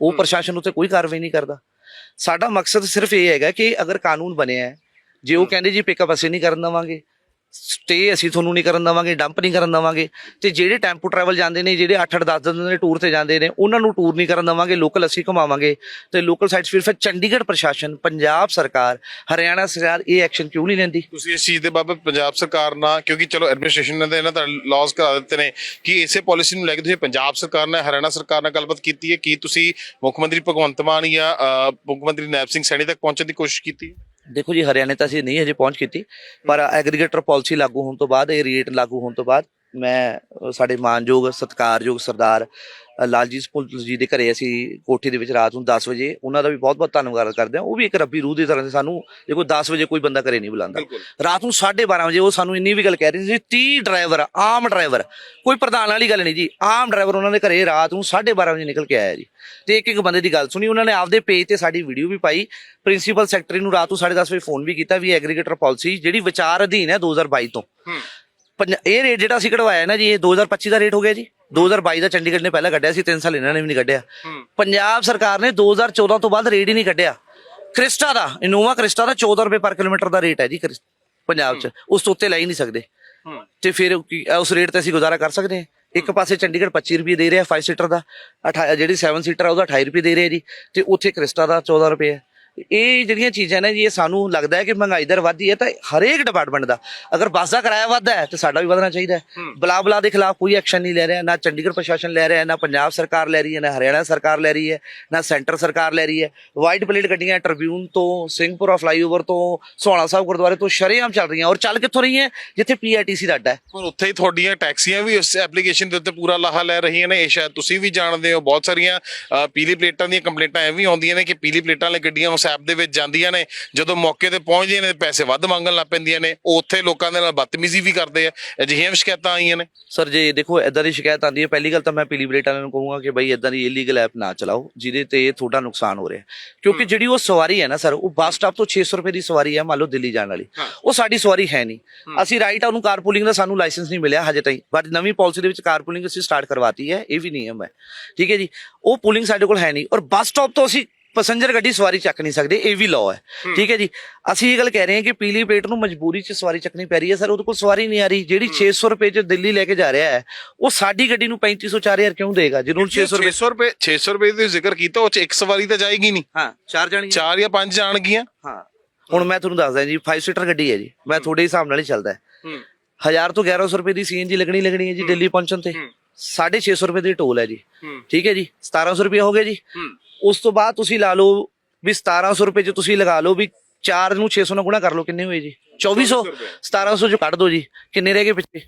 ਉਹ ਪ੍ਰਸ਼ਾਸਨ ਉੱਤੇ ਕੋਈ ਕਾਰਵਾਈ ਨਹੀਂ ਕਰਦਾ। ਸਾਡਾ ਮਕਸਦ ਸਿਰਫ ਇਹ ਹੈਗਾ ਕਿ ਅਗਰ ਕਾਨੂੰਨ ਬਣਿਆ ਹੈ ਜੇ ਉਹ ਕਹਿੰਦੇ ਜੀ ਪਿਕਅਪ ਅਸੀਂ ਨਹੀਂ ਕਰਨ ਦੇਵਾਂਗੇ ਸਟੇ ਅਸੀਂ ਤੁਹਾਨੂੰ ਨਹੀਂ ਕਰਨ ਦੇਵਾਂਗੇ ਡੰਪ ਨਹੀਂ ਕਰਨ ਦੇਵਾਂਗੇ। ਤੇ ਜਿਹੜੇ ਟੈਂਪੂ ਟਰੈਵਲ ਜਾਂਦੇ ਨੇ, ਜਿਹੜੇ 8-8 10 ਦਿਨ ਦੇ ਟੂਰ ਤੇ ਜਾਂਦੇ ਨੇ, ਉਹਨਾਂ ਨੂੰ ਟੂਰ ਨਹੀਂ ਕਰਨ ਦੇਵਾਂਗੇ ਲੋਕਲ ਅਸੀਂ ਘੁਮਾਵਾਂਗੇ। ਤੇ ਲੋਕਲ ਸਾਈਟਸ ਫਿਰ ਚੰਡੀਗੜ੍ਹ ਪ੍ਰਸ਼ਾਸਨ, ਪੰਜਾਬ ਸਰਕਾਰ, ਹਰਿਆਣਾ ਸਰਕਾਰ ਇਹ ਐਕਸ਼ਨ ਕਿਉਂ ਨਹੀਂ ਲੈਂਦੀ? ਤੁਸੀਂ ਇਸ ਚੀਜ਼ ਦੇ ਬਾਬਤ ਪੰਜਾਬ ਸਰਕਾਰ ਨਾਲ, ਕਿਉਂਕਿ ਚਲੋ ਐਡਮਿਨਿਸਟ੍ਰੇਸ਼ਨ ਨੇ ਇਹਨਾਂ ਦਾ ਲਾਸ ਕਰਾ ਦਿੱਤੇ ਨੇ, ਕਿ ਇਸੇ ਪਾਲਿਸੀ ਨੂੰ ਲੈ ਕੇ ਤੁਸੀਂ ਪੰਜਾਬ ਸਰਕਾਰ ਨਾਲ, ਹਰਿਆਣਾ ਸਰਕਾਰ ਨਾਲ ਗੱਲਬਾਤ ਕੀਤੀ ਹੈ, ਕੀ ਤੁਸੀਂ ਮੁੱਖ ਮੰਤਰੀ ਭਗਵੰਤ ਮਾਨ ਜਾਂ ਮੁੱਖ ਮੰਤਰੀ ਨੈਬ ਸਿੰਘ ਸੈਣੀ ਤੱਕ ਪਹੁੰਚਣ ਦੀ ਕੋਸ਼ਿਸ਼ ਕੀਤੀ ਦੇਖੋ ਜੀ ਹਰਿਆਣੇ ਤਾਂ ਅਸੀਂ ਨਹੀਂ ਹਜੇ ਪਹੁੰਚ ਕੀਤੀ ਪਰ ਐਗਰੀਗੇਟਰ ਪਾਲਿਸੀ ਲਾਗੂ ਹੋਣ ਤੋਂ ਬਾਅਦ ਇਹ ਰੇਟ ਲਾਗੂ ਹੋਣ ਤੋਂ ਬਾਅਦ ਮੈਂ ਸਾਡੇ ਮਾਨਯੋਗ ਸਤਿਕਾਰਯੋਗ ਸਰਦਾਰ ਲਾਲਜੀਤ ਪੁਲ ਜੀ ਦੇ ਘਰੇ ਅਸੀਂ ਕੋਠੀ ਦੇ ਵਿੱਚ ਰਾਤ ਨੂੰ 10 ਵਜੇ ਉਹਨਾਂ ਦਾ ਵੀ ਬਹੁਤ-ਬਹੁਤ ਧੰਨਵਾਦ ਕਰਦੇ ਹਾਂ। ਉਹ ਵੀ ਇੱਕ ਰੱਬੀ ਰੂਹ ਦੀ ਤਰ੍ਹਾਂ ਦੇ ਸਾਨੂੰ ਜੇ ਕੋਈ 10 ਵਜੇ ਕੋਈ ਬੰਦਾ ਘਰੇ ਨਹੀਂ ਬੁਲਾਉਂਦਾ। ਰਾਤ ਨੂੰ 12:30 ਵਜੇ ਉਹ ਸਾਨੂੰ ਇੰਨੀ ਵੀ ਗੱਲ ਕਹਿ ਰਹੇ ਸੀ 30 ਡਰਾਈਵਰ ਆਮ ਡਰਾਈਵਰ ਕੋਈ ਪ੍ਰਧਾਨ ਵਾਲੀ ਗੱਲ ਨਹੀਂ ਜੀ ਆਮ ਡਰਾਈਵਰ ਉਹਨਾਂ ਦੇ ਘਰੇ ਰਾਤ ਨੂੰ 12:30 ਵਜੇ ਨਿਕਲ ਕੇ ਆਇਆ ਜੀ। ਤੇ ਇੱਕ ਇੱਕ ਬੰਦੇ ਦੀ ਗੱਲ ਸੁਣੀ ਉਹਨਾਂ ਨੇ ਆਪਦੇ ਪੇਜ ਤੇ ਸਾਡੀ ਵੀਡੀਓ ਵੀ ਪਾਈ ਪ੍ਰਿੰਸੀਪਲ ਸੈਕਟਰੀ ਨੂੰ ਰਾਤ ਨੂੰ 10:30 ਵਜੇ ਫੋਨ ਵੀ ਕੀਤਾ ਵੀ ਐਗਰੀਗੇਟਰ ਪਾਲਿਸੀ ਜਿਹੜੀ ਵਿਚਾਰ ਅਧੀਨ ਹੈ 2022 ਤੋਂ। ਇਹ ਰੇਟ ਜਿਹੜਾ ਅਸੀਂ ਕਢਵਾਇਆ ਨਾ ਜੀ ਇਹ 2025 ਦਾ ਰੇਟ ਹੋ ਗਿਆ ਜੀ। 2022 ਦਾ ਚੰਡੀਗੜ੍ਹ ਨੇ ਪਹਿਲਾਂ ਕੱਢਿਆ ਸੀ 3 ਸਾਲ ਇਹਨਾਂ ਨੇ ਵੀ ਨਹੀਂ ਕੱਢਿਆ। ਪੰਜਾਬ ਸਰਕਾਰ ਨੇ 2014 ਤੋਂ ਬਾਅਦ ਰੇਟ ਹੀ ਨਹੀਂ ਕੱਢਿਆ। ਕ੍ਰਿਸਟਾ ਦਾ ਇਨੋਵਾ ਕ੍ਰਿਸਟਾ ਦਾ 14 ਰੁਪਏ ਪਰ ਕਿਲੋਮੀਟਰ ਦਾ ਰੇਟ ਹੈ ਜੀ ਪੰਜਾਬ 'ਚ। ਉਸ ਤੋਂ ਉੱਤੇ ਲੈ ਹੀ ਨਹੀਂ ਸਕਦੇ। ਤੇ ਫਿਰ ਉਸ ਰੇਟ ਤੇ ਅਸੀਂ ਗੁਜ਼ਾਰਾ ਕਰ ਸਕਦੇ ਹਾਂ। ਇੱਕ ਪਾਸੇ ਚੰਡੀਗੜ੍ਹ 25 ਰੁਪਏ ਦੇ ਰਿਹਾ 5 ਸੀਟਰ ਦਾ। ਜਿਹੜੀ 7 ਸੀਟਰ ਆ ਉਹਦਾ 28 ਰੁਪਏ ਦੇ ਰਿਹਾ ਜੀ। ਤੇ ਉੱਥੇ ਕ੍ਰਿਸਟਾ ਦਾ 14 ਰੁਪਏ ਹੈ। ਇਹ ਜਿਹੜੀਆਂ ਚੀਜ਼ਾਂ ਨੇ ਜੀ ਇਹ ਸਾਨੂੰ ਲੱਗਦਾ ਹੈ ਕਿ ਮਹਿੰਗਾਈ ਦਰ ਵਧਦੀ ਹੈ ਤਾਂ ਹਰੇਕ ਡਿਪਾਰਟਮੈਂਟ ਦਾ। ਅਗਰ ਬੱਸ ਦਾ ਕਿਰਾਇਆ ਵੱਧਦਾ ਹੈ ਤੇ ਸਾਡਾ ਵੀ ਵਧਣਾ ਚਾਹੀਦਾ ਹੈ। ਬਲਾ ਬਲਾ ਦੇ ਖਿਲਾਫ ਕੋਈ ਐਕਸ਼ਨ ਨਹੀਂ ਲੈ ਰਿਹਾ ਨਾ ਚੰਡੀਗੜ੍ਹ ਪ੍ਰਸ਼ਾਸਨ ਲੈ ਰਿਹਾ ਨਾ ਪੰਜਾਬ ਸਰਕਾਰ ਲੈ ਰਹੀ ਹੈ ਨਾ ਹਰਿਆਣਾ ਸਰਕਾਰ ਲੈ ਰਹੀ ਹੈ ਨਾ ਸੈਂਟਰ ਸਰਕਾਰ ਲੈ ਰਹੀ ਹੈ। ਵਾਈਟ ਪਲੇਟ ਗੱਡੀਆਂ ਟ੍ਰਿਬਿਊਨ ਤੋਂ ਸਿੰਘਪੁਰਾ ਫਲਾਈਓਵਰ ਤੋਂ ਸੋਹਣਾ ਸਾਹਿਬ ਗੁਰਦੁਆਰੇ ਤੋਂ ਸ਼ਰੇਆਮ ਚੱਲ ਰਹੀਆਂ ਔਰ ਚੱਲ ਕਿੱਥੋਂ ਰਹੀਆਂ? ਜਿੱਥੇ ਪੀਆਰਟੀਸੀ ਦਾ ਅੱਡਾ ਹੈ। ਪਰ ਉੱਥੇ ਹੀ ਤੁਹਾਡੀਆਂ ਟੈਕਸੀਆਂ ਵੀ ਇਸ ਐਪਲੀਕੇਸ਼ਨ ਦੇ ਉੱਤੇ ਪੂਰਾ ਲਾਹਾ ਲੈ ਰਹੀਆਂ ਨੇ। ਇਹ ਸ਼ਾਇਦ ਤੁਸੀਂ ਵੀ ਜਾਣਦੇ ਹੋ ਬਹੁਤ ਸਾਰੀਆਂ ਪੀਲੀ ਪਲੇਟਾਂ ਦੀਆਂ ਕੰਪਲੇਂਟਾਂ ਐ ਵੀ ਆਉਂਦੀਆਂ ਨੇ ਕਿ ਪੀਲੀ ਪਲੇਟਾਂ ਵਾਲੇ ਗੱਡੀਆਂ ਐਪ ਦੇ ਵਿੱਚ ਜਾਂਦੀਆਂ ਨੇ ਜਦੋਂ ਮੌਕੇ ਤੇ ਪਹੁੰਚਦੀਆਂ ਨੇ ਪੈਸੇ ਵੱਧ ਮੰਗਣ ਲੱਗ ਪੈਂਦੀਆਂ ਨੇ ਉੱਥੇ ਲੋਕਾਂ ਦੇ ਨਾਲ ਬਦਤਮੀਜ਼ੀ ਵੀ ਕਰਦੇ ਆ ਅਜਿਹੀਆਂ ਸ਼ਿਕਾਇਤਾਂ ਆਈਆਂ ਨੇ। ਸਰ ਜੇ ਦੇਖੋ ਇਦਾਂ ਦੀ ਸ਼ਿਕਾਇਤ ਆਉਂਦੀ ਹੈ ਪਹਿਲੀ ਗੱਲ ਤਾਂ ਮੈਂ ਪੀਲੀ ਬਲੇਟ ਵਾਲਿਆਂ ਨੂੰ ਕਹੂੰਗਾ ਕਿ ਬਈ ਇਦਾਂ ਦੀ ਇਲੀਗਲ ਐਪ ਨਾ ਚਲਾਓ ਜਿਹਦੇ ਤੇ ਤੁਹਾਡਾ ਨੁਕਸਾਨ ਹੋ ਰਿਹਾ ਕਿਉਂਕਿ ਜਿਹੜੀ ਉਹ ਸਵਾਰੀ ਹੈ ਨਾ ਸਰ ਉਹ ਬੱਸ ਸਟਾਪ ਤੋਂ 600 ਰੁਪਏ ਦੀ ਸਵਾਰੀ ਹੈ ਮੰਨ ਲਓ ਦਿੱਲੀ ਜਾਣ ਵਾਲੀ। ਉਹ ਸਾਡੀ ਸਵਾਰੀ ਹੈ ਨਹੀਂ। ਅਸੀਂ ਰਾਈਟ ਆ ਉਹਨੂੰ ਕਾਰਪੂਲਿੰਗ ਦਾ ਸਾਨੂੰ ਲਾਇਸੈਂਸ ਨਹੀਂ ਮਿਲਿਆ ਹਜੇ ਤਾਈਂ। ਬਟ ਨਵੀਂ ਪਾਲਿਸੀ ਦੇ ਵਿੱਚ ਕਾਰਪੂਲਿੰਗ ਅਸੀਂ ਸਟਾਰਟ ਕਰਵਾਤੀ ਹੈ ਇਹ ਵੀ ਨਿਯਮ ਹੈ। ਠੀਕ ਹੈ ਜੀ? ਉਹ ਪੂਲਿੰਗ ਸਾਡੇ ਕੋਲ ਹੈ ਨਹੀਂ। ਔਰ ਬੱਸ ਸਟਾਪ ਤੋਂ ਅਸੀਂ ਪੈਸੇਂਜਰ ਗੱਡੀ ਸਵਾਰੀ ਚੱਕ ਨਹੀਂ ਸਕਦੇ ਇਹ ਵੀ ਲਾਅ ਹੈ। ਠੀਕ ਹੈ ਜੀ? ਅਸੀਂ ਇਹ ਗੱਲ ਕਹਿ ਰਹੇ ਹਾਂ ਕਿ ਪੀਲੀ ਪਲੇਟ ਨੂੰ ਮਜਬੂਰੀ 'ਚ ਸਵਾਰੀ ਚੱਕਣੀ ਪੈ ਰਹੀ ਹੈ। ਸਰ ਉਹਦੇ ਕੋਲ ਸਵਾਰੀ ਨਹੀਂ ਆ ਰਹੀ। ਜਿਹੜੀ 600 ਰੁਪਏ 'ਚ ਦਿੱਲੀ ਲੈ ਕੇ ਜਾ ਰਿਹਾ ਹੈ ਉਹ ਸਾਡੀ ਗੱਡੀ ਨੂੰ 3500 4000 ਕਿਉਂ ਦੇਗਾ? ਜਿਹਨੂੰ 600 ਰੁਪਏ 600 ਰੁਪਏ 600 ਰੁਪਏ ਦੀ ਜ਼ਿਕਰ ਕੀਤਾ ਉਹ ਚ ਇੱਕ ਸਵਾਰੀ ਤਾਂ ਜਾਏਗੀ ਨਹੀਂ। ਹਾਂ ਚਾਰ ਜਾਣੀ ਚਾਰ ਜਾਂ ਪੰਜ ਜਾਣਗੀਆਂ। ਹਾਂ। ਹੁਣ ਮੈਂ ਤੁਹਾਨੂੰ ਦੱਸਦਾ ਜੀ 5 ਸੀਟਰ ਗੱਡੀ ਹੈ ਜੀ। ਮੈਂ ਤੁਹਾਡੇ ਹਿਸਾਬ ਨਾਲ ਹੀ ਚੱਲਦਾ ਹੈ। ਹੂੰ। 1000 ਤੋਂ 1100 ਰੁਪਏ ਦੀ ਸੀਐਨਜੀ ਲੱਗਣੀ ਲੱਗਣੀ ਹੈ ਜੀ ਦਿੱਲੀ ਪਹੁੰਚਣ ਤੇ। 650 ਰੁਪਏ ਦੀ ਟੋਲ ਹੈ ਜੀ। ਠੀਕ ਹੈ ਜੀ? 1700 ਰੁਪਏ ਹੋ ਗਏ ਜੀ। ਉਸ ਤੋਂ ਬਾਅਦ ਤੁਸੀਂ ਲਾ ਲਓ ਵੀ 1700 ਰੁਪਏ ਚ ਤੁਸੀਂ ਲਗਾ ਲਓ ਵੀ 4 ਨੂੰ 600 ਨਾਲ ਗੁਣਾ ਕਰ ਲਓ ਕਿੰਨੇ ਹੋਏ ਜੀ? 2400 1700 ਚ ਕੱਢ ਦਿਓ ਜੀ। ਕਿੰਨੇ ਰਹਿ ਗਏ ਪਿੱਛੇ?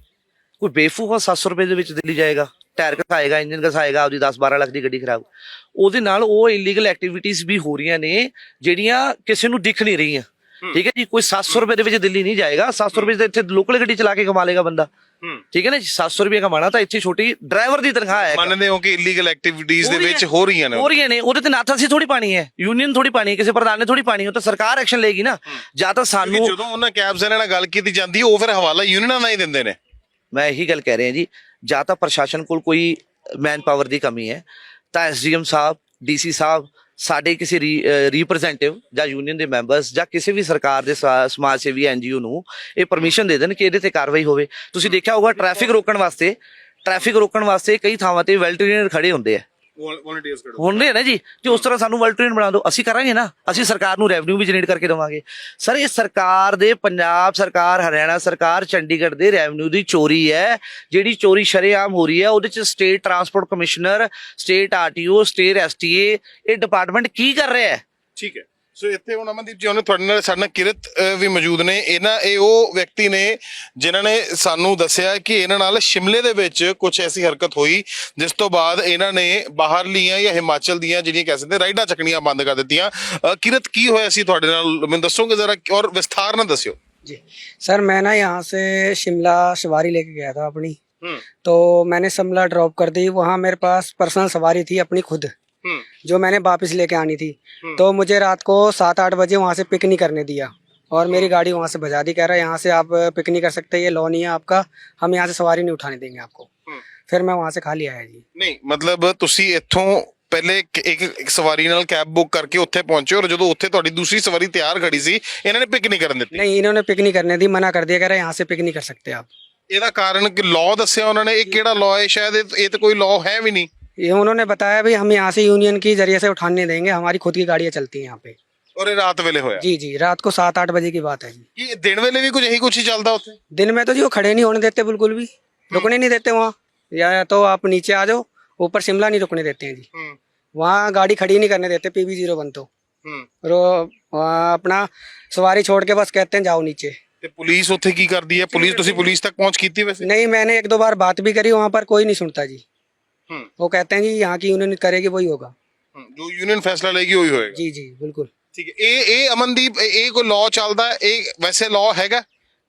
ਕੋਈ ਬੇਫੂਫਾ 700 ਰੁਪਏ ਦੇ ਵਿੱਚ ਦਿੱਲੀ ਜਾਏਗਾ ਟਾਇਰ ਘਸਾਏਗਾ ਇੰਜਨ ਘਸਾਏਗਾ ਆਪਦੀ 10 12 ਲੱਖ ਦੀ ਗੱਡੀ ਖਰਾਬ। ਉਹਦੇ ਨਾਲ ਉਹ ਇਲੀਗਲ ਐਕਟੀਵਿਟੀਜ਼ ਵੀ ਹੋ ਰਹੀਆਂ ਨੇ ਜਿਹੜੀਆਂ ਕਿਸੇ ਨੂੰ ਦਿਖ ਨਹੀਂ ਰਹੀਆਂ। ਠੀਕ ਹੈ ਜੀ? ਕੋਈ 700 ਰੁਪਏ ਦੇ ਵਿੱਚ ਦਿੱਲੀ ਨਹੀਂ ਜਾਏਗਾ। 700 ਰੁਪਏ ਦੇ ਇੱਥੇ ਲੋਕਲ ਗੱਡੀ ਚਲਾ ਕੇ ਕਮਾ ਲੇਗਾ ਬੰਦਾ। ਠੀਕ ਹੈ ਨਾ ਜੀ? 700 ਰੁਪਏ ਕਮਾਣਾ ਤਾਂ ਇੱਥੇ ਛੋਟੀ ਡਰਾਈਵਰ ਦੀ ਤਨਖਾਹ ਹੈ ਮੰਨਦੇ ਹੋ ਕਿ ਇਲੀਗਲ ਐਕਟੀਵਿਟੀਜ਼ ਦੇ ਵਿੱਚ ਹੋ ਰਹੀਆਂ ਨੇ ਹੋ ਰਹੀਆਂ ਨੇ। ਉਹਦੇ ਤੇ ਨਾ ਤਾਂ ਅਸੀਂ ਥੋੜੀ ਪਾਣੀ ਹੈ। ਯੂਨੀਅਨ ਥੋੜੀ ਪਾਣੀ ਹੈ। ਕਿਸੇ ਪ੍ਰਧਾਨ ਨੇ ਥੋੜੀ ਪਾਣੀ ਉਹ ਤਾਂ ਸਰਕਾਰ ਐਕਸ਼ਨ ਲਏਗੀ ਨਾ। ਜਾਂ ਤਾਂ ਸਾਨੂੰ ਜਦੋਂ ਉਹਨਾਂ ਕੈਬਸ ਨਾਲ ਗੱਲ ਕੀਤੀ ਜਾਂਦੀ ਹੈ, ਉਹ ਫਿਰ ਹਵਾਲਾ ਯੂਨੀਅਨਾਂ ਨਾਲ ਹੀ ਦਿੰਦੇ ਨੇ। ਮੈਂ ਇਹੀ ਗੱਲ ਕਹਿ ਰਿਹਾ ਜੀ। ਜਾਂ ਤਾਂ ਪ੍ਰਸ਼ਾਸਨ ਕੋਲ ਕੋਈ ਮੈਨ ਪਾਵਰ ਦੀ ਕਮੀ ਹੈ। ਤਾਂ ਐਸਡੀਐਮ ਸਾਹਿਬ ਡੀਸੀ ਸਾਹਿਬ ਸਾਡੇ ਕਿਸੇ ਰਿਪਰੈਜ਼ੈਂਟੇਟਿਵ ਜਾਂ ਯੂਨੀਅਨ ਦੇ ਮੈਂਬਰਸ ਜਾਂ ਕਿਸੇ ਵੀ ਸਰਕਾਰ ਦੇ ਸਮਾਜ ਸੇਵੀ ਐਨਜੀਓ ਨੂੰ ਇਹ ਪਰਮਿਸ਼ਨ ਦੇ ਦੇਣ ਕਿ ਇਹਦੇ ਤੇ ਕਾਰਵਾਈ ਹੋਵੇ। ਤੁਸੀਂ ਦੇਖਿਆ ਹੋਗਾ ਟ੍ਰੈਫਿਕ ਰੋਕਣ ਵਾਸਤੇ ਟ੍ਰੈਫਿਕ ਰੋਕਣ ਵਾਸਤੇ ਕਈ ਥਾਵਾਂ ਤੇ ਵੈਲਟੀਰੀਅਨ ਖੜੇ ਹੁੰਦੇ ਆ। ਵੋਲੰਟੀਅਰਸ ਹੁੰਦੇ ਆ ਨਾ ਜੀ ਜੇ ਉਸ ਤਰ੍ਹਾਂ ਸਾਨੂੰ ਵਲਟਰੀਨ ਬਣਾ ਦਿਓ ਅਸੀਂ ਕਰਾਂਗੇ ਨਾ ਅਸੀਂ ਸਰਕਾਰ ਨੂੰ ਰੈਵਨਿਊ ਵੀ ਜਨਰੇਟ ਕਰਕੇ ਦੇਵਾਂਗੇ। ਸਰ ਇਹ ਸਰਕਾਰ ਦੇ ਪੰਜਾਬ ਸਰਕਾਰ ਹਰਿਆਣਾ ਸਰਕਾਰ ਚੰਡੀਗੜ੍ਹ ਦੇ ਰੈਵਨਿਊ ਦੀ ਚੋਰੀ ਹੈ ਜਿਹੜੀ ਚੋਰੀ ਸ਼ਰੇਆਮ ਹੋ ਰਹੀ ਹੈ ਉਹਦੇ ਚ state transport commissioner state RTO state STA ਇਹ ਡਿਪਾਰਟਮੈਂਟ ਕੀ ਕਰ ਰਿਹਾ ਹੈ? ਠੀਕ ਹੈ। ਸੋ ਇੱਥੇ ਹੁਣ ਅਮਨਦੀਪ ਜੀ ਉਹਨੇ ਤੁਹਾਡੇ ਨਾਲ ਸਾਡੇ ਨਾਲ ਕਿਰਤ ਅਹ, ਵੀ ਮੌਜੂਦ ਨੇ ਇਹਨਾਂ ਇਹ ਉਹ ਵਿਅਕਤੀ ਨੇ ਜਿਨ੍ਹਾਂ ਨੇ ਸਾਨੂੰ ਦੱਸਿਆ ਕਿ ਇਹਨਾਂ ਨਾਲ ਸ਼ਿਮਲੇ ਦੇ ਵਿੱਚ ਕੁਝ ਐਸੀ ਹਰਕਤ ਹੋਈ ਜਿਸ ਤੋਂ ਬਾਅਦ ਇਹਨਾਂ ਨੇ ਬਾਹਰਲੀਆਂ ਜਾਂ ਹਿਮਾਚਲ ਦੀਆਂ ਜਿਹੜੀਆਂ ਕਹਿ ਸਕਦੇ ਰਾਈਡਾਂ ਚੱਕਣੀਆਂ ਬੰਦ ਕਰ ਦਿੱਤੀਆਂ ਅਹ, ਕਿਰਤ ਕੀ ਹੋਇਆ ਸੀ ਤੁਹਾਡੇ ਨਾਲ ਮੈਨੂੰ ਦੱਸੋਗੇ ਜ਼ਰਾ ਔਰ ਵਿਸਥਾਰ ਨਾਲ ਦੱਸਿਓ जी सर मैं ना यहाँ से शिमला सवारी लेके गया था अपनी ਹੂੰ तो मैंने शिमला ड्रॉप कर दी वहाँ मेरे पास पर्सनल सवारी थी अपनी खुद ਹੂੰ जो मैंने वापस लेके आनी थी हम्म। तो मुझे रात को सात आठ बजे वहाँ से पिक नहीं करने दिया और मेरी गाड़ी वहाँ से बजा दी कह रहा है यहाँ से आप पिक नहीं कर सकते ये लॉ नहीं है आपका हम यहाँ से सवारी नहीं उठाने देंगे आपको हम्म। फिर मैं वहाँ से खाली आया जी ਨਹੀਂ ਮਤਲਬ ਤੁਸੀਂ ਇੱਥੋਂ ਪਹਿਲੇ ਇੱਕ ਇੱਕ ਇੱਕ ਸਵਾਰੀ ਨਾਲ ਕੈਬ ਬੁੱਕ ਕਰਕੇ ਉੱਥੇ ਪਹੁੰਚੇ ਔਰ ਜਦੋਂ ਉੱਥੇ ਤੁਹਾਡੀ ਦੂਸਰੀ ਸਵਾਰੀ ਤਿਆਰ ਖੜੀ ਸੀ ਇਹਨਾਂ ਨੇ ਪਿਕ ਨਹੀਂ ਕਰਨ ਦਿੱਤੀ नहीं इन्होंने पिक नहीं करने दी मना कर दिया कह रहा है यहाँ से पिक नहीं कर सकते आप ਇਹਦਾ ਕਾਰਨ ਕਿ ਲਾਅ ਦੱਸਿਆ ਉਹਨਾਂ ਨੇ ਇਹ ਕਿਹੜਾ ਲਾਅ ਹੈ ਸ਼ਾਇਦ ਇਹ ਇਹ ਤਾਂ ਕੋਈ ਲਾਅ ਹੈ ਵੀ ਨਹੀਂ ये उन्होंने बताया भाई हम यहाँ से यूनियन की जरिए से उठाने देंगे हमारी खुद की गाड़ियाँ चलती हैं यहाँ पे ਔਰ ਇਹ ਰਾਤ ਵੇਲੇ ਹੋਇਆ जी जी रात को सात आठ बजे की बात है जी ਕਿ ਦਿਨ ਵੇਲੇ ਵੀ ਕੁਝ ਇਹੀ ਕੁਝ ਹੀ ਚੱਲਦਾ ਉੱਥੇ दिन में तो जी वो खड़े नहीं होने देते बिल्कुल भी रुकने नहीं देते वहाँ या तो आप नीचे आ जाओ ऊपर शिमला नहीं रुकने देते हैं जी ਹੂੰ वहाँ गाड़ी खड़ी नहीं करने देते पीवी जीरो वन तो ਹੂੰ और वो वहाँ अपना सवारी छोड़ के बस कहते हैं जाओ नीचे ਤੇ ਪੁਲਿਸ ਉੱਥੇ ਕੀ ਕਰਦੀ ਹੈ ਪੁਲਿਸ ਤੁਸੀਂ ਪੁਲਿਸ ਤੱਕ ਪਹੁੰਚ ਕੀਤੀ ਵੈਸੇ नहीं मैंने एक दो बार बात भी करी वहाँ पर कोई नहीं सुनता जी ਹੂੰ वो कहते हैं जी यहाँ की यूनियन करेगी वही होगा ਹੂੰ, ਜੋ ਯੂਨੀਅਨ ਫੈਸਲਾ ਲਏਗੀ ਉਹੀ ਹੋਏਗਾ जी जी बिल्कुल ਠੀਕ ਹੈ ਇਹ ਇਹ ਅਮਨਦੀਪ ਇਹ ਇਹ ਕੋਈ ਲਾਅ ਚੱਲਦਾ ਹੈ? ਇਹ ਵੈਸੇ ਲਾਅ ਹੈਗਾ